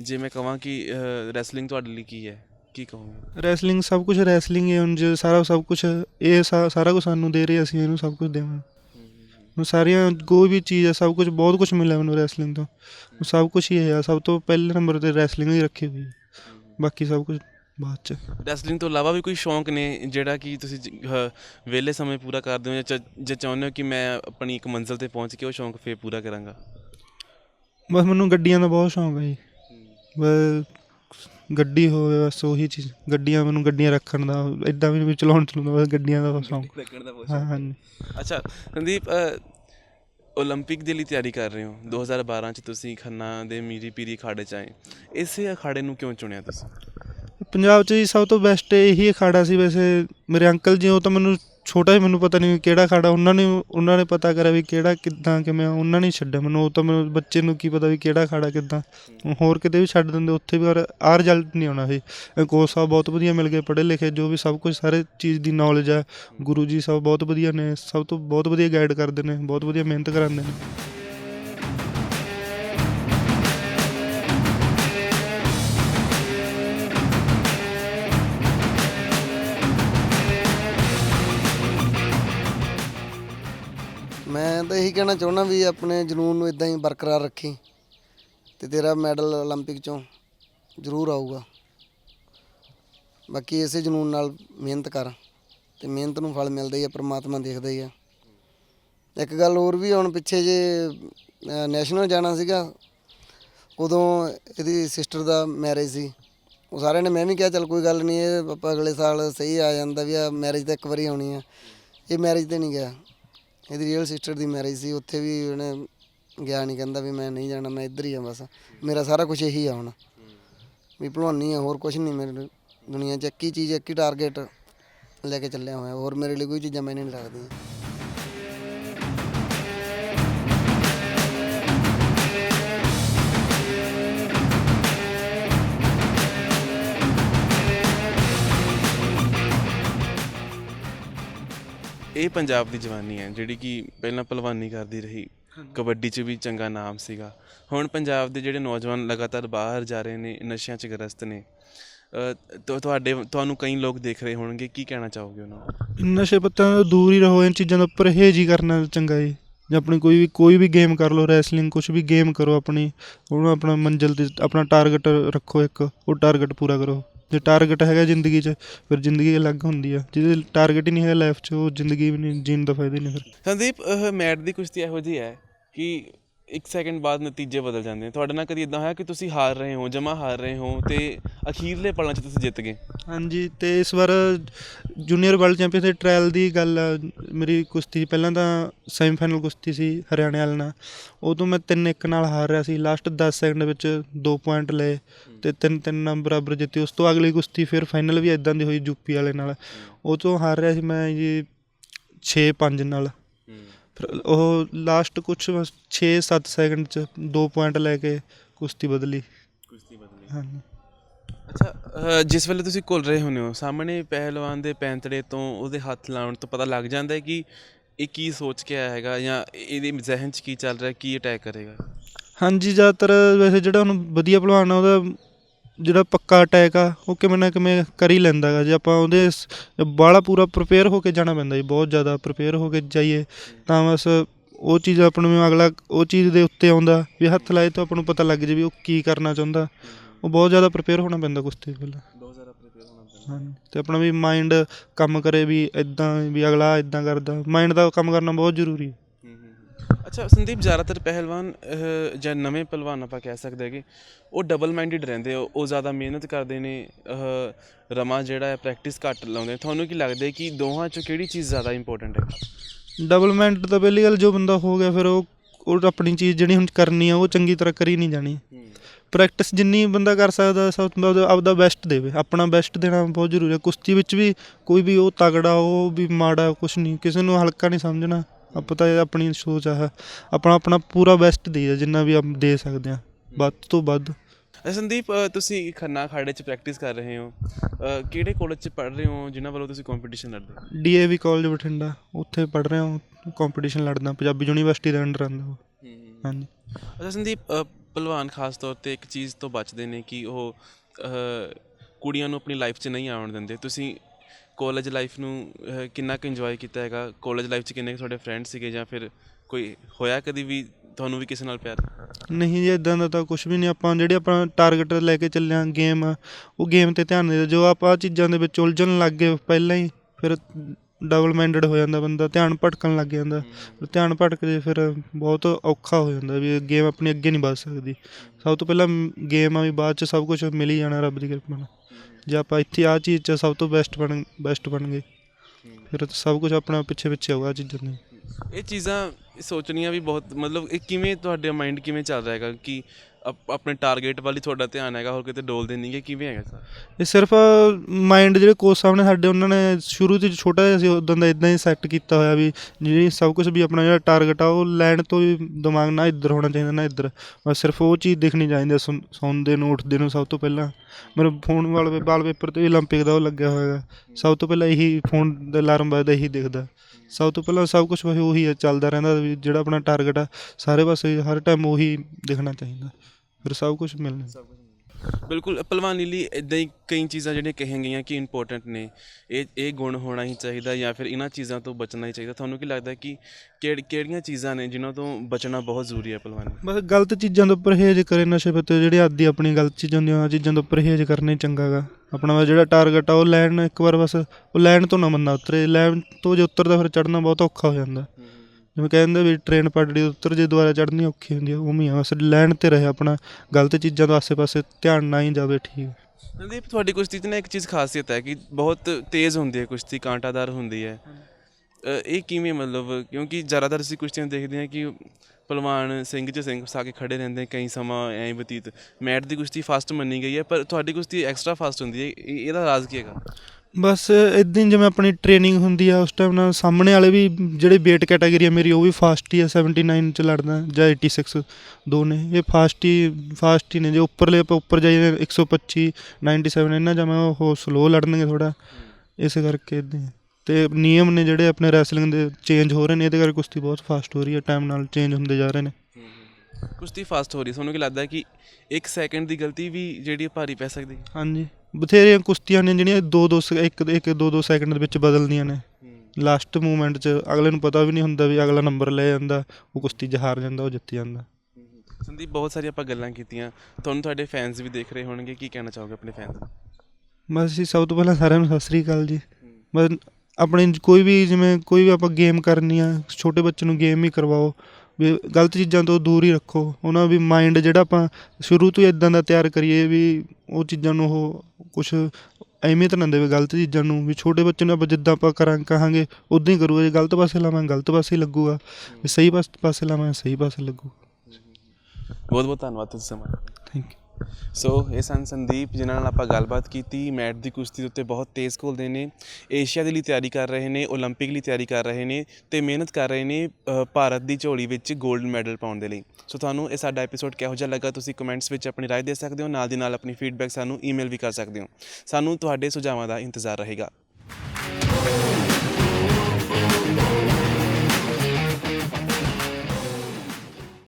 ਜੇ ਮੈਂ ਕਹਾਂ ਕਿ ਰੈਸਲਿੰਗ ਤੁਹਾਡੇ ਲਈ ਕੀ ਹੈ? ਕੀ ਕਹੋਗੇ? ਰੈਸਲਿੰਗ ਸਭ ਕੁਝ ਰੈਸਲਿੰਗ ਹੈ ਹੁਣ ਜੇ ਸਾਰਾ ਸਭ ਕੁਝ ਇਹ ਸਾਰਾ ਕੁਝ ਸਾਨੂੰ ਦੇ ਰਹੇ ਅਸੀਂ ਇਹਨੂੰ ਸਭ ਕੁਝ ਦੇਵਾਂ ਹੁਣ ਸਾਰੀਆਂ ਕੋਈ ਵੀ ਚੀਜ਼ ਹੈ ਸਭ ਕੁਝ ਬਹੁਤ ਕੁਝ ਮਿਲਿਆ ਮੈਨੂੰ ਰੈਸਲਿੰਗ ਤੋਂ। ਸਭ ਕੁਝ ਹੀ ਹੈ ਸਭ ਤੋਂ ਪਹਿਲੇ ਨੰਬਰ ਤੇ ਰੈਸਲਿੰਗ ਹੀ ਰੱਖੀ ਹੋਈ ਹੈ। ਬਾਕੀ ਸਭ ਕੁਝ ਬਾਅਦ ਚ। ਰੈਸਲਿੰਗ ਤੋਂ ਇਲਾਵਾ ਵੀ ਕੋਈ ਸ਼ੌਂਕ ਨੇ ਜਿਹੜਾ ਕਿ ਤੁਸੀਂ ਵਿਹਲੇ ਸਮੇਂ ਪੂਰਾ ਕਰਦੇ ਹੋ ਜੇ ਚਾਹੁੰਦੇ ਹੋ ਕਿ ਮੈਂ ਆਪਣੀ ਇੱਕ ਮੰਜ਼ਿਲ ਤੇ ਪਹੁੰਚ ਕੇ ਉਹ ਸ਼ੌਂਕ ਫੇਰ ਪੂਰਾ ਕਰਾਂਗਾ? ਬਸ ਮੈਨੂੰ ਗੱਡੀਆਂ ਦਾ ਬਹੁਤ ਸ਼ੌਂਕ ਹੈ ਜੀ ਬਸ ਗੱਡੀ ਹੋਵੇ ਬਸ ਉਹੀ ਚੀਜ਼ ਗੱਡੀਆਂ ਮੈਨੂੰ ਗੱਡੀਆਂ ਰੱਖਣ ਦਾ ਇਦਾਂ ਵੀ ਨਹੀਂ ਵੀ ਚਲਾਉਣ ਚਲਾਉਣ ਦਾ ਬਸ ਗੱਡੀਆਂ ਦਾ ਸ਼ੌਂਕ ਲੱਗਣ ਦਾ ਬਹੁਤ ਹਾਂ ਹਾਂਜੀ ਅੱਛਾ ਸੰਦੀਪ ਅ, 올림픽 ਦੇ ਲਈ ਤਿਆਰੀ ਕਰ ਰਹੇ ਹੋ 2012 ਚ ਤੁਸੀਂ ਖੰਨਾ ਦੇ ਮੀਰੀ ਪੀਰੀ ਅਖਾੜੇ ਚ ਆਏ ਇਸੇ ਅਖਾੜੇ ਨੂੰ ਕਿਉਂ ਚੁਣਿਆ ਤੁਸੀਂ ਪੰਜਾਬ 'ਚ ਜੀ ਸਭ ਤੋਂ ਬੈਸਟ ਇਹੀ ਅਖਾੜਾ ਸੀ ਵੈਸੇ ਮੇਰੇ ਅੰਕਲ ਜੀ ਉਹ ਤਾਂ ਮੈਨੂੰ ਛੋਟਾ ਹੀ ਮੈਨੂੰ ਪਤਾ ਨਹੀਂ ਵੀ ਕਿਹੜਾ ਅਖਾੜਾ ਉਹਨਾਂ ਨੇ ਉਹਨਾਂ ਨੇ ਪਤਾ ਕਰਿਆ ਵੀ ਕਿਹੜਾ ਕਿੱਦਾਂ ਕਿਵੇਂ ਉਹਨਾਂ ਨੇ ਛੱਡਿਆ ਮੈਨੂੰ, ਉਹ ਤਾਂ ਮੈਨੂੰ, ਬੱਚੇ ਨੂੰ ਕੀ ਪਤਾ ਵੀ ਕਿਹੜਾ ਖਾੜਾ ਕਿੱਦਾਂ। ਹੋਰ ਕਿਤੇ ਵੀ ਛੱਡ ਦਿੰਦੇ, ਉੱਥੇ ਵੀ ਔਰ ਆ ਰਿਜ਼ਲਟ ਨਹੀਂ ਆਉਣਾ ਸੀ। ਕੋਚ ਸਾਹਿਬ ਬਹੁਤ ਵਧੀਆ ਮਿਲ ਗਏ, ਪੜ੍ਹੇ ਲਿਖੇ, ਜੋ ਵੀ ਸਭ ਕੁਝ ਸਾਰੇ ਚੀਜ਼ ਦੀ ਨੌਲੇਜ ਹੈ ਗੁਰੂ ਜੀ ਸਾਹਿਬ ਬਹੁਤ ਵਧੀਆ ਨੇ, ਸਭ ਤੋਂ ਬਹੁਤ ਵਧੀਆ ਗਾਈਡ ਕਰਦੇ ਨੇ, ਬਹੁਤ ਵਧੀਆ ਮਿਹਨਤ ਕਰਾਉਂਦੇ ਨੇ। ਤਾਂ ਇਹੀ ਕਹਿਣਾ ਚਾਹੁੰਦਾ ਵੀ ਆਪਣੇ ਜਨੂਨ ਨੂੰ ਇਦਾਂ ਹੀ ਬਰਕਰਾਰ ਰੱਖੀ ਤੇ ਤੇਰਾ ਮੈਡਲ 올림픽 ਚੋਂ ਜ਼ਰੂਰ ਆਊਗਾ ਬਾਕੀ ਇਸੇ ਜਨੂਨ ਨਾਲ ਮਿਹਨਤ ਕਰ ਤੇ ਮਿਹਨਤ ਨੂੰ ਫਲ ਮਿਲਦਾ ਹੀ ਆ ਪ੍ਰਮਾਤਮਾ ਦੇਖਦਾ ਹੀ ਆ ਇੱਕ ਗੱਲ ਹੋਰ ਵੀ ਹੁਣ ਪਿੱਛੇ ਜੇ ਨੈਸ਼ਨਲ ਜਾਣਾ ਸੀਗਾ ਉਦੋਂ ਇਹਦੀ ਸਿਸਟਰ ਦਾ ਮੈਰਿਜ ਸੀ ਉਹ ਸਾਰਿਆਂ ਨੇ ਮੈਂ ਵੀ ਕਿਹਾ ਚੱਲ ਕੋਈ ਗੱਲ ਨਹੀਂ ਇਹ ਆਪਾਂ ਅਗਲੇ ਸਾਲ ਸਹੀ ਆ ਜਾਂਦਾ ਵੀ ਆ ਮੈਰਿਜ ਤਾਂ ਇੱਕ ਵਾਰੀ ਆਉਣੀ ਆ ਇਹ ਮੈਰਿਜ ਤੇ ਨਹੀਂ ਗਿਆ ਇਹਦੀ ਰੀਅਲ ਸਿਸਟਰ ਦੀ ਮੈਰਿਜ ਸੀ, ਉੱਥੇ ਵੀ ਉਹਨੇ ਗਿਆ ਨਹੀਂ ਕਹਿੰਦਾ ਵੀ ਮੈਂ ਨਹੀਂ ਜਾਣਾ, ਮੈਂ ਇੱਧਰ ਹੀ ਆ ਬਸ। ਮੇਰਾ ਸਾਰਾ ਕੁਝ ਇਹੀ ਆ ਹੁਣ। ਵੀ ਭਲਵਾਨੀ ਆ, ਹੋਰ ਕੁਝ ਨਹੀਂ ਮੇਰੇ ਦੁਨੀਆ 'ਚ ਇੱਕ ਹੀ ਚੀਜ਼, ਇੱਕ ਹੀ ਟਾਰਗੇਟ ਲੈ ਕੇ ਚੱਲਿਆ ਹੋਇਆ, ਹੋਰ ਮੇਰੇ ਲਈ ਕੋਈ ਚੀਜ਼ਾਂ ਮੈਨੇ ਨਹੀਂ ਰੱਖਦੀਆਂ ਇਹ ਪੰਜਾਬ ਦੀ ਜਵਾਨੀ ਹੈ ਜਿਹੜੀ ਕਿ ਪਹਿਲਾਂ ਪਹਿਲਵਾਨੀ ਕਰਦੀ ਰਹੀ। ਕਬੱਡੀ 'ਚ ਵੀ ਚੰਗਾ ਨਾਮ ਸੀਗਾ। ਹੁਣ ਪੰਜਾਬ ਦੇ ਜਿਹੜੇ ਨੌਜਵਾਨ ਲਗਾਤਾਰ ਬਾਹਰ ਜਾ ਰਹੇ ਨੇ ਨਸ਼ਿਆਂ 'ਚ ਗ੍ਰਸਤ ਨੇ ਤੁ- ਤੁਹਾਡੇ ਤੁਹਾਨੂੰ ਕਈ ਲੋਕ ਦੇਖ ਰਹੇ ਹੋਣਗੇ ਕੀ ਕਹਿਣਾ ਚਾਹੋਗੇ ਉਹਨਾਂ ਨੂੰ? ਨਸ਼ੇ ਪੱਤਿਆਂ ਤੋਂ ਦੂਰ ਹੀ ਰਹੋ ਇਹ ਚੀਜ਼ਾਂ ਦਾ ਪਰਹੇਜ਼ ਹੀ ਕਰਨਾ ਚੰਗਾ ਜੀ। ਜੇ ਆਪਣੀ ਕੋਈ ਵੀ ਕੋਈ ਵੀ ਗੇਮ ਕਰ ਲਓ ਰੈਸਲਿੰਗ ਕੁਝ ਵੀ ਗੇਮ ਕਰੋ ਆਪਣੀ ਉਹਨੂੰ ਆਪਣਾ ਮੰਜ਼ਿਲ ਤੇ ਆਪਣਾ ਟਾਰਗੇਟ ਰੱਖੋ ਇੱਕ ਉਹ ਟਾਰਗੇਟ ਪੂਰਾ ਕਰੋ। ਜੇ ਟਾਰਗੇਟ ਹੈਗਾ ਜ਼ਿੰਦਗੀ 'ਚ, ਫਿਰ ਜ਼ਿੰਦਗੀ ਅਲੱਗ ਹੁੰਦੀ ਆ। ਜਿਹਦੇ ਟਾਰਗੇਟ ਹੀ ਨਹੀਂ ਹੈਗਾ ਲਾਈਫ 'ਚ, ਉਹ ਜ਼ਿੰਦਗੀ ਵੀ ਨਹੀਂ, ਜੀਣ ਦਾ ਫਾਇਦਾ ਹੀ ਨਹੀਂ ਫਿਰ। ਸੰਦੀਪ ਮੈਟ ਦੀ ਕੁਸ਼ਤੀ ਇਹੋ ਜਿਹੀ ਹੈ ਕਿ ਇੱਕ ਸੈਕਿੰਡ ਬਾਅਦ ਨਤੀਜੇ ਬਦਲ ਜਾਂਦੇ ਨੇ ਤੁਹਾਡੇ ਨਾਲ ਕਦੀ ਇਦਾਂ ਹੋਇਆ ਕਿ ਤੁਸੀਂ ਹਾਰ ਰਹੇ ਹੋ ਜਮਾ ਹਾਰ ਰਹੇ ਹੋ ਤੇ ਅਖੀਰਲੇ ਪਲਾਂ 'ਚ ਤੁਸੀਂ ਜਿੱਤ ਗਏ? ਹਾਂਜੀ ਤੇ ਇਸ ਵਾਰ ਜੂਨੀਅਰ ਵਰਲਡ ਚੈਂਪੀਅਨ ਦੇ ਟ੍ਰਾਇਲ ਦੀ ਗੱਲ ਆ, ਮੇਰੀ ਕੁਸ਼ਤੀ ਪਹਿਲਾਂ ਤਾਂ ਸੈਮੀਫਾਈਨਲ ਕੁਸ਼ਤੀ ਸੀ ਹਰਿਆਣੇ ਵਾਲੇ ਨਾਲ। ਉਹ ਤੋਂ ਮੈਂ 3-1 ਨਾਲ ਹਾਰ ਰਿਹਾ ਸੀ। ਲਾਸਟ 10 ਸੈਕਿੰਡ ਵਿੱਚ 2 ਪੁਆਇੰਟ ਲਏ ਤੇ 3-3 ਨਾਲ ਬਰਾਬਰ ਜਿੱਤੀ। ਉਸ ਤੋਂ ਅਗਲੀ ਕੁਸ਼ਤੀ ਫਿਰ ਫਾਈਨਲ ਵੀ ਇਦਾਂ ਦੀ ਹੋਈ ਯੂਪੀ ਵਾਲੇ ਨਾਲ। ਉਹ ਤੋਂ ਹਾਰ ਰਿਹਾ ਸੀ ਮੈਂ ਜੀ 6-5 ਨਾਲ। ਉਹ ਲਾਸਟ ਕੁਛ 6-7 ਸੈਕਿੰਡ ਚ 2 ਪੁਆਇੰਟ ਲੈ ਕੇ ਕੁਸ਼ਤੀ ਬਦਲੀ। ਕੁਸ਼ਤੀ ਬਦਲੀ। ਹਾਂਜੀ। ਅੱਛਾ ਜਿਸ ਵੇਲੇ ਤੁਸੀਂ ਘੁਲ ਰਹੇ ਹੁੰਦੇ ਹੋ ਸਾਹਮਣੇ ਪਹਿਲਵਾਨ ਦੇ ਪੈਂਤੜੇ ਤੋਂ ਉਹਦੇ ਹੱਥ ਲਾਉਣ ਤੋਂ ਪਤਾ ਲੱਗ ਜਾਂਦਾ ਹੈ ਕਿ ਇਹ ਕੀ ਸੋਚ ਕੇ ਆਇਆ ਹੈਗਾ ਜਾਂ ਇਹਦੇ ਜ਼ਿਹਨ 'ਚ ਕੀ ਚੱਲ ਰਿਹਾ ਕੀ ਅਟੈਕ ਕਰੇਗਾ? ਹਾਂਜੀ ਜ਼ਿਆਦਾਤਰ ਵੈਸੇ ਜਿਹੜਾ ਹੁਣ ਵਧੀਆ ਭਲਵਾਨ ਆ ਉਹਦਾ ਜਿਹੜਾ ਪੱਕਾ ਅਟੈਕ ਆ ਉਹ ਕਿਵੇਂ ਨਾ ਕਿਵੇਂ ਕਰ ਹੀ ਲੈਂਦਾ ਗਾ। ਜੇ ਆਪਾਂ ਉਹਦੇ ਬਾਹਲਾ ਪੂਰਾ ਪ੍ਰਪੇਅਰ ਹੋ ਕੇ ਜਾਣਾ ਪੈਂਦਾ ਜੀ ਬਹੁਤ ਜ਼ਿਆਦਾ ਪ੍ਰਪੇਅਰ ਹੋ ਕੇ ਜਾਈਏ ਤਾਂ ਬਸ ਉਹ ਚੀਜ਼ ਆਪਾਂ ਨੂੰ ਅਗਲਾ ਉਹ ਚੀਜ਼ ਦੇ ਉੱਤੇ ਆਉਂਦਾ ਵੀ ਹੱਥ ਲਾਏ ਤਾਂ ਆਪਾਂ ਨੂੰ ਪਤਾ ਲੱਗ ਜੇ ਵੀ ਉਹ ਕੀ ਕਰਨਾ ਚਾਹੁੰਦਾ। ਉਹ ਬਹੁਤ ਜ਼ਿਆਦਾ ਪ੍ਰਪੇਅਰ ਹੋਣਾ ਪੈਂਦਾ ਕੁਸ਼ਤੀ ਤੋਂ ਪਹਿਲਾਂ। ਬਹੁਤ ਜ਼ਿਆਦਾ ਪ੍ਰਪੇਅਰ ਹੋਣਾ ਪੈਂਦਾ। ਹਾਂਜੀ। ਤੇ ਆਪਣਾ ਵੀ ਮਾਈਂਡ ਕੰਮ ਕਰੇ ਵੀ ਇਦਾਂ ਵੀ ਅਗਲਾ ਇਦਾਂ ਕਰਦਾ। ਮਾਈਂਡ ਦਾ ਕੰਮ ਕਰਨਾ ਬਹੁਤ ਜ਼ਰੂਰੀ ਹੂੰ। ਅੱਛਾ ਸੰਦੀਪ ਜ਼ਿਆਦਾਤਰ ਪਹਿਲਵਾਨ ਅਹ, ਜਾਂ ਨਵੇਂ ਪਹਿਲਵਾਨ ਆਪਾਂ ਕਹਿ ਸਕਦੇ ਹਾਂ ਕਿ ਉਹ ਡਬਲ ਮਾਈਂਡਡ ਰਹਿੰਦੇ ਉਹ ਉਹ ਜ਼ਿਆਦਾ ਮਿਹਨਤ ਕਰਦੇ ਨੇ ਅਹ, ਰਮਾ ਜਿਹੜਾ ਹੈ ਪ੍ਰੈਕਟਿਸ ਘੱਟ ਲਾਉਂਦੇ ਨੇ। ਤੁਹਾਨੂੰ ਕੀ ਲੱਗਦਾ ਹੈ ਕਿ ਦੋਹਾਂ ਚੋਂ ਕਿਹੜੀ ਚੀਜ਼ ਜ਼ਿਆਦਾ ਇੰਪੋਰਟੈਂਟ ਹੈ ਡਬਲਮੈਂਟ ਤਾਂ ਪਹਿਲੀ ਗੱਲ ਜੋ ਬੰਦਾ ਹੋ ਗਿਆ ਫਿਰ ਉਹ ਉਹ ਆਪਣੀ ਚੀਜ਼ ਜਿਹੜੀ ਹੁਣ ਕਰਨੀ ਆ ਉਹ ਚੰਗੀ ਤਰ੍ਹਾਂ ਕਰੀ ਨਹੀਂ ਜਾਣੀ। ਪ੍ਰੈਕਟਿਸ ਜਿੰਨੀ ਬੰਦਾ ਕਰ ਸਕਦਾ ਸਭ ਤੋਂ ਵੱਧ ਆਪਦਾ ਬੈਸਟ ਦੇਵੇ। ਆਪਣਾ ਬੈਸਟ ਦੇਣਾ ਬਹੁਤ ਜ਼ਰੂਰੀ ਹੈ ਕੁਸ਼ਤੀ ਵਿੱਚ ਵੀ ਕੋਈ ਵੀ ਉਹ ਤਗੜਾ ਉਹ ਵੀ ਮਾੜਾ ਕੁਛ ਨਹੀਂ ਕਿਸੇ ਨੂੰ ਹਲਕਾ ਨਹੀਂ ਸਮਝਣਾ। ਆਪਾਂ ਤਾਂ ਆਪਣੀ ਸੋਚ ਆ ਆਪਣਾ ਆਪਣਾ ਪੂਰਾ ਬੈਸਟ ਦੇਈਦਾ ਜਿੰਨਾ ਵੀ ਆਪ ਦੇ ਸਕਦੇ ਆ ਵੱਧ ਤੋਂ ਵੱਧ। ਸੰਦੀਪ ਤੁਸੀਂ ਖੰਨਾ ਖਾੜੇ 'ਚ ਪ੍ਰੈਕਟਿਸ ਕਰ ਰਹੇ ਹੋ। ਕਿਹੜੇ ਕਾਲਜ 'ਚ ਪੜ੍ਹ ਰਹੇ ਹੋ ਜਿਨ੍ਹਾਂ ਵੱਲੋਂ ਤੁਸੀਂ ਕੰਪੀਟੀਸ਼ਨ ਲੜਦੇ ਹੋ? ਡੀਏਵੀ ਕਾਲਜ ਬਠਿੰਡਾ ਉੱਥੇ ਪੜ੍ਹ ਰਿਹਾ ਹਾਂ ਕੰਪੀਟੀਸ਼ਨ ਲੜਦਾ ਪੰਜਾਬੀ ਯੂਨੀਵਰਸਿਟੀ ਦੇ ਅੰਡਰ ਆਉਂਦਾ ਉਹ। ਹਾਂਜੀ। ਅੱਛਾ ਸੰਦੀਪ ਅ, ਭਲਵਾਨ ਖਾਸ ਤੌਰ ਤੇ ਇੱਕ ਚੀਜ਼ ਤੋਂ ਬਚਦੇ ਨੇ ਕਿ ਉਹ ਕੁੜੀਆਂ ਨੂੰ ਆਪਣੀ ਲਾਈਫ 'ਚ ਨਹੀਂ ਆਉਣ ਦਿੰਦੇ। ਤੁਸੀਂ ਕਾਲਜ ਲਾਈਫ ਨੂੰ ਕਿੰਨਾ ਕੁ ਇੰਜੋਏ ਕੀਤਾ ਹੈਗਾ? ਕਾਲਜ ਲਾਈਫ 'ਚ ਕਿੰਨੇ ਕੁ ਤੁਹਾਡੇ ਫਰੈਂਡ ਸੀਗੇ ਜਾਂ ਫਿਰ ਕੋਈ ਹੋਇਆ ਕਦੀ ਵੀ ਤੁਹਾਨੂੰ ਵੀ ਕਿਸੇ ਨਾਲ ਪਿਆਰ? ਨਹੀਂ ਜੀ ਇਦਾਂ ਦਾ ਤਾਂ ਕੁਝ ਵੀ ਨਹੀਂ। ਆਪਾਂ ਜਿਹੜੇ ਆਪਣਾ ਟਾਰਗੇਟ ਲੈ ਕੇ ਚੱਲਿਆ ਗੇਮ ਉਹ ਗੇਮ ਤੇ ਧਿਆਨ ਦੇ ਜੋ ਆਪਾਂ ਚੀਜ਼ਾਂ ਦੇ ਵਿੱਚ ਉਲਝਣ ਲੱਗ ਗਏ ਪਹਿਲਾਂ ਹੀ ਫਿਰ ਡਬਲ ਮਾਈਂਡਡ ਹੋ ਜਾਂਦਾ ਬੰਦਾ ਧਿਆਨ ਭਟਕਣ ਲੱਗ ਜਾਂਦਾ। ਧਿਆਨ ਭਟਕ ਜੇ ਫਿਰ ਬਹੁਤ ਔਖਾ ਹੋ ਜਾਂਦਾ ਵੀ ਗੇਮ ਆਪਣੀ ਅੱਗੇ ਨਹੀਂ ਵਧ ਸਕਦੀ। ਸਭ ਤੋਂ ਪਹਿਲਾਂ ਗੇਮ ਆ ਵੀ ਬਾਅਦ ਚ ਸਭ ਕੁਝ ਮਿਲ ਹੀ ਜਾਣਾ ਰੱਬ ਦੀ ਕਿਰਪਾ ਨਾਲ। ਜੇ ਆਪਾਂ ਇੱਥੇ ਆ ਚੀਜ਼ ਚ ਸਭ ਤੋਂ ਬੈਸਟ ਬਣ ਬੈਸਟ ਬਣ ਗਏ, ਫਿਰ ਸਭ ਕੁਝ ਆਪਣਾ ਪਿੱਛੇ ਪਿੱਛੇ ਆਊਗਾ ਆਹ ਚੀਜ਼ਾਂ ਦੇ। ਇਹ ਚੀਜ਼ਾਂ ਸੋਚਣੀਆਂ ਵੀ ਬਹੁਤ, ਮਤਲਬ ਇਹ ਕਿਵੇਂ ਤੁਹਾਡੇ ਮਾਈਂਡ ਕਿਵੇਂ ਚੱਲ ਰਿਹਾ ਹੈਗਾ ਕਿ ਅਪ- ਆਪਣੇ ਟਾਰਗੇਟ ਵੱਲ ਹੀ ਤੁਹਾਡਾ ਧਿਆਨ ਹੈਗਾ ਹੋਰ ਕਿਤੇ ਡੋਲਦੇ ਨਹੀਂ ਗੇ ਕਿਵੇਂ ਹੈਗਾ ਸਰ ਇਹ ਸਿਰਫ ਮਾਈਂਡ ਜਿਹੜੇ ਕੋਚ ਸਾਹਿਬ ਨੇ ਸਾਡੇ ਉਹਨਾਂ ਨੇ ਸ਼ੁਰੂ ਤੋਂ ਛੋਟਾ ਜਿਹਾ ਸੀ ਉਦੋਂ ਦਾ ਇਦਾਂ ਹੀ ਸੈੱਟ ਕੀਤਾ ਹੋਇਆ ਵੀ ਜਿਹੜੀ ਸਭ ਕੁਝ ਵੀ ਆਪਣਾ ਜਿਹੜਾ ਟਾਰਗੇਟ ਆ ਉਹ ਲੈਣ ਤੋਂ ਵੀ ਦਿਮਾਗ ਨਾ ਇੱਧਰ ਹੋਣਾ ਚਾਹੀਦਾ ਨਾ ਇੱਧਰ ਬਸ ਸਿਰਫ ਉਹ ਚੀਜ਼ ਦਿਖਣੀ ਚਾਹੀਦੀ ਆ ਸੁਣ- ਸੌਂਦੇ ਨੂੰ ਉੱਠਦੇ ਨੂੰ ਸਭ ਤੋਂ ਪਹਿਲਾਂ ਮੇਰੇ ਫੋਨ ਵਾਲ ਵਾਲ ਪੇਪਰ ਤੇ 올림픽 ਦਾ ਉਹ ਲੱਗਿਆ ਹੋਇਆ ਸਭ ਤੋਂ ਪਹਿਲਾਂ ਇਹੀ ਫੋਨ ਦਾ ਅਲਾਰਮ ਵੱਜਦਾ ਇਹੀ ਦਿਖਦਾ ਸਭ ਤੋਂ ਪਹਿਲਾਂ ਸਭ ਕੁਝ ਵਹੀ ਉਹੀ ਹੈ ਚੱਲਦਾ ਰਹਿੰਦਾ ਵੀ ਜਿਹੜਾ ਆਪਣਾ ਟਾਰਗੇਟ ਆ ਸਾਰੇ ਪਾਸੇ ਹਰ ਟਾਈਮ ਉਹੀ ਦਿਖਣਾ ਚਾਹੀਦਾ ਫਿਰ ਸਭ ਕੁਝ ਮਿਲਣਾ। ਬਿਲਕੁਲ ਪਹਿਲਵਾਨੀ ਲਈ ਇਦਾਂ ਹੀ ਕਈ ਚੀਜ਼ਾਂ ਜਿਹੜੀਆਂ ਕਹੀਆਂ ਗਈਆਂ ਕਿ ਇੰਪੋਰਟੈਂਟ ਨੇ। ਇਹ ਇਹ ਗੁਣ ਹੋਣਾ ਹੀ ਚਾਹੀਦਾ ਜਾਂ ਫਿਰ ਇਹਨਾਂ ਚੀਜ਼ਾਂ ਤੋਂ ਬਚਣਾ ਹੀ ਚਾਹੀਦਾ। ਤੁਹਾਨੂੰ ਕੀ ਲੱਗਦਾ ਕਿ ਕਿਹੜ- ਕਿਹੜੀਆਂ ਚੀਜ਼ਾਂ ਨੇ ਜਿਨ੍ਹਾਂ ਤੋਂ ਬਚਣਾ ਬਹੁਤ ਜ਼ਰੂਰੀ ਹੈ ਪਹਿਲਵਾਨੀ ਬਸ ਗਲਤ ਚੀਜ਼ਾਂ ਤੋਂ ਪਰਹੇਜ਼ ਕਰੇ ਨਸ਼ੇ ਪੱਤੇ ਜਿਹੜੇ ਆਦੀ ਆਪਣੀ ਗਲਤ ਚੀਜ਼ਾਂ ਹੁੰਦੀਆਂ ਉਹ ਚੀਜ਼ਾਂ ਤੋਂ ਪਰਹੇਜ਼ ਕਰਨੇ ਚੰਗਾ ਗਾ। ਆਪਣਾ ਜਿਹੜਾ ਟਾਰਗੇਟ ਆ ਉਹ ਲੈਣ ਇੱਕ ਵਾਰ ਬਸ ਉਹ ਲੈਣ ਤੋਂ ਨਾ ਬੰਦਾ ਉਤਰੇ। ਲੈਣ ਤੋਂ ਜੇ ਉਤਰਦਾ ਫਿਰ ਚੜਨਾ ਬਹੁਤ ਔਖਾ ਹੋ ਜਾਂਦਾ। ਜਿਵੇਂ ਕਹਿੰਦੇ ਵੀ ਟ੍ਰੇਨ ਪਟੜੀ ਤੋਂ ਜੇ ਦੁਬਾਰਾ ਚੜਨੀ ਔਖੀ ਹੁੰਦੀ ਆ ਉਵੇਂ ਆ। ਬਸ ਲੈਣ ਤੇ ਰਹੇ ਆਪਣਾ ਗਲਤ ਚੀਜ਼ਾਂ ਤੋਂ ਆਸੇ-ਪਾਸੇ ਧਿਆਨ ਨਾ ਹੀ ਜਾਵੇ ਠੀਕ। ਸੰਦੀਪ ਤੁਹਾਡੀ ਕੁਸ਼ਤੀ 'ਚ ਨਾ ਇੱਕ ਚੀਜ਼ ਖਾਸੀਅਤ ਹੈ ਕਿ ਬਹੁਤ ਤੇਜ਼ ਹੁੰਦੀ ਹੈ ਕੁਸ਼ਤੀ ਕਾਂਟਾਦਾਰ ਹੁੰਦੀ ਹੈ। ਅ, ਇਹ ਕਿਵੇਂ ਮਤਲਬ ਕਿਉਂਕਿ ਜ਼ਿਆਦਾਤਰ ਅਸੀਂ ਕੁਸ਼ਤੀਆਂ ਦੇਖਦੇ ਹਾਂ ਕਿ ਪਹਿਲਵਾਨ ਸਿੰਘ 'ਚ ਸਿੰਘ ਫਸਾ ਕੇ ਖੜੇ ਰਹਿੰਦੇ ਕਈ ਸਮਾਂ ਐਂ ਬਤੀਤ। ਮੈਟ ਦੀ ਕੁਸ਼ਤੀ ਫਾਸਟ ਮੰਨੀ ਗਈ ਹੈ ਪਰ ਤੁਹਾਡੀ ਕੁਸ਼ਤੀ ਐਕਸਟਰਾ ਫਾਸਟ ਹੁੰਦੀ ਹੈ ਇਹ- ਇਹਦਾ ਰਾਜ਼ ਕੀ ਹੈਗਾ? ਬਸ ਇਦਾਂ ਹੀ ਜਿਵੇਂ ਆਪਣੀ ਟ੍ਰੇਨਿੰਗ ਹੁੰਦੀ ਆ ਉਸ ਟਾਈਮ ਨਾਲ ਸਾਹਮਣੇ ਵਾਲੇ ਵੀ ਜਿਹੜੇ weight ਕੈਟਾਗਰੀ ਆ ਮੇਰੀ ਉਹ ਵੀ ਫਾਸਟ ਹੀ ਆ 79 ਚ ਲੜਦਾ ਜਾਂ 86 ਦੋ ਨੇ ਇਹ ਫਾਸਟ ਹੀ ਫਾਸਟ ਹੀ ਨੇ ਜੇ ਉੱਪਰਲੇ ਆਪਾਂ ਉੱਪਰ ਜਾਈਏ 125 97 ਇਹਨਾਂ ਜਾਵਾਂ ਉਹ ਸਲੋ ਲੜਨਗੇ ਥੋੜਾ ਇਸ ਕਰਕੇ ਇਦਾਂ ਤੇ ਨਿਯਮ ਨੇ ਜਿਹੜੇ ਆਪਣੇ ਰੈਸਲਿੰਗ ਦੇ ਚੇਂਜ ਹੋ ਰਹੇ ਨੇ ਇਹਦੇ ਕਰਕੇ ਕੁਸ਼ਤੀ ਬਹੁਤ ਫਾਸਟ ਹੋ ਰਹੀ ਹੈ ਟਾਈਮ ਨਾਲ ਚੇਂਜ ਹੁੰਦੇ ਜਾ ਰਹੇ ਨੇ। ਕੁਸ਼ਤੀ ਫਾਸਟ ਹੋ ਰਹੀ ਤੁਹਾਨੂੰ ਕੀ ਲੱਗਦਾ ਕਿ 1 ਸੈਕਿੰਡ ਦੀ ਗਲਤੀ ਵੀ ਜਿਹੜੀ ਭਾਰੀ ਪੈ ਸਕਦੀ ਹਾਂਜੀ। ਬਥੇਰੀਆਂ ਕੁਸ਼ਤੀਆਂ ਨੇ ਜਿਹੜੀਆਂ 2-2 ਇੱਕ ਇੱਕ 2-2 ਸੈਕਿੰਡ ਦੇ ਵਿੱਚ ਬਦਲਦੀਆਂ ਨੇ। ਲਾਸਟ ਮੂਮੈਂਟ 'ਚ ਅਗਲੇ ਨੂੰ ਪਤਾ ਵੀ ਨਹੀਂ ਹੁੰਦਾ ਵੀ ਅਗਲਾ ਨੰਬਰ ਲੈ ਜਾਂਦਾ ਉਹ ਕੁਸ਼ਤੀ 'ਚ ਹਾਰ ਜਾਂਦਾ ਉਹ ਜਿੱਤ ਜਾਂਦਾ। ਸੰਦੀਪ ਬਹੁਤ ਸਾਰੀ ਆਪਾਂ ਗੱਲਾਂ ਕੀਤੀਆਂ। ਤੁਹਾਨੂੰ ਤੁਹਾਡੇ ਫੈਨਸ ਵੀ ਦੇਖ ਰਹੇ ਹੋਣਗੇ ਕੀ ਕਹਿਣਾ ਚਾਹੋਗੇ ਆਪਣੇ ਫੈਨਸ ਨੂੰ? ਬਸ ਜੀ ਸਭ ਤੋਂ ਪਹਿਲਾਂ ਸਾਰਿਆਂ ਨੂੰ ਸਤਿ ਸ੍ਰੀ ਅਕਾਲ ਜੀ। ਬਸ ਆਪਣੇ ਕੋਈ ਵੀ ਜਿਵੇਂ ਕੋਈ ਵੀ ਆਪਾਂ ਗੇਮ ਕਰਨੀ ਆ ਛੋਟੇ ਬੱਚੇ ਨੂੰ ਗੇਮ ਹੀ ਕਰਵਾਓ। ਵੀ ਗਲਤ ਚੀਜ਼ਾਂ ਤੋਂ ਦੂਰ ਹੀ ਰੱਖੋ। ਉਹਨਾਂ ਵੀ ਮਾਈਂਡ ਜਿਹੜਾ ਆਪਾਂ ਸ਼ੁਰੂ ਤੋਂ ਇਦਾਂ ਦਾ ਤਿਆਰ ਕਰੀਏ ਵੀ ਉਹ ਚੀਜ਼ਾਂ ਨੂੰ ਉਹ ਕੁਝ ਅਹਿਮੀਅਤ ਨਾ ਦੇਵੇ ਗਲਤ ਚੀਜ਼ਾਂ ਨੂੰ। ਵੀ ਛੋਟੇ ਬੱਚੇ ਨੂੰ ਆਪਾਂ ਜਿੱਦਾਂ ਆਪਾਂ ਕਰਾਂ ਕਹਾਂਗੇ ਉਦਾਂ ਹੀ ਕਰੂਗਾ। ਜੇ ਗਲਤ ਪਾਸੇ ਲਾਵਾਂਗੇ ਗਲਤ ਪਾਸੇ ਹੀ ਲੱਗੂਗਾ। ਵੀ ਸਹੀ ਪਾਸ- ਲਾਵਾਂਗੇ ਸਹੀ ਪਾਸੇ ਲੱਗੂ ਬਹੁਤ ਬਹੁਤ ਧੰਨਵਾਦ ਤੁਸੀਂ ਸਮਾਂ। ਥੈਂਕ ਯੂ ਸੋ ਇਹ ਸਨ ਸੰਦੀਪ ਜਿਨ੍ਹਾਂ ਨਾਲ ਆਪਾਂ ਗੱਲਬਾਤ ਕੀਤੀ। ਮੈਟ ਦੀ ਕੁਸ਼ਤੀ ਦੇ ਉੱਤੇ ਬਹੁਤ ਤੇਜ਼ ਘੋਲਦੇ ਨੇ। ਏਸ਼ੀਆ ਦੇ ਲਈ ਤਿਆਰੀ ਕਰ ਰਹੇ ਨੇ 올림픽 ਲਈ ਤਿਆਰੀ ਕਰ ਰਹੇ ਨੇ ਤੇ ਮਿਹਨਤ ਕਰ ਰਹੇ ਨੇ ਭਾਰਤ ਦੀ ਝੋਲੀ ਵਿੱਚ 골ਡ ਮੈਡਲ ਪਾਉਣ ਦੇ ਲਈ। ਸੋ ਤੁਹਾਨੂੰ ਇਹ ਸਾਡਾ ਐਪੀਸੋਡ ਕਿਹੋ ਜਿਹਾ ਲੱਗਾ ਤੁਸੀਂ ਕਮੈਂਟਸ ਵਿੱਚ ਆਪਣੀ رائے ਦੇ ਸਕਦੇ ਹੋ। ਨਾਲ ਦੀ ਨਾਲ ਆਪਣੀ ਫੀਡਬੈਕ ਸਾਨੂੰ ਈਮੇਲ ਵੀ ਕਰ ਸਕਦੇ ਹੋ। ਸਾਨੂੰ ਤੁਹਾਡੇ ਸੁਝਾਵਾਂ ਦਾ ਇੰਤਜ਼ਾਰ ਰਹੇਗਾ।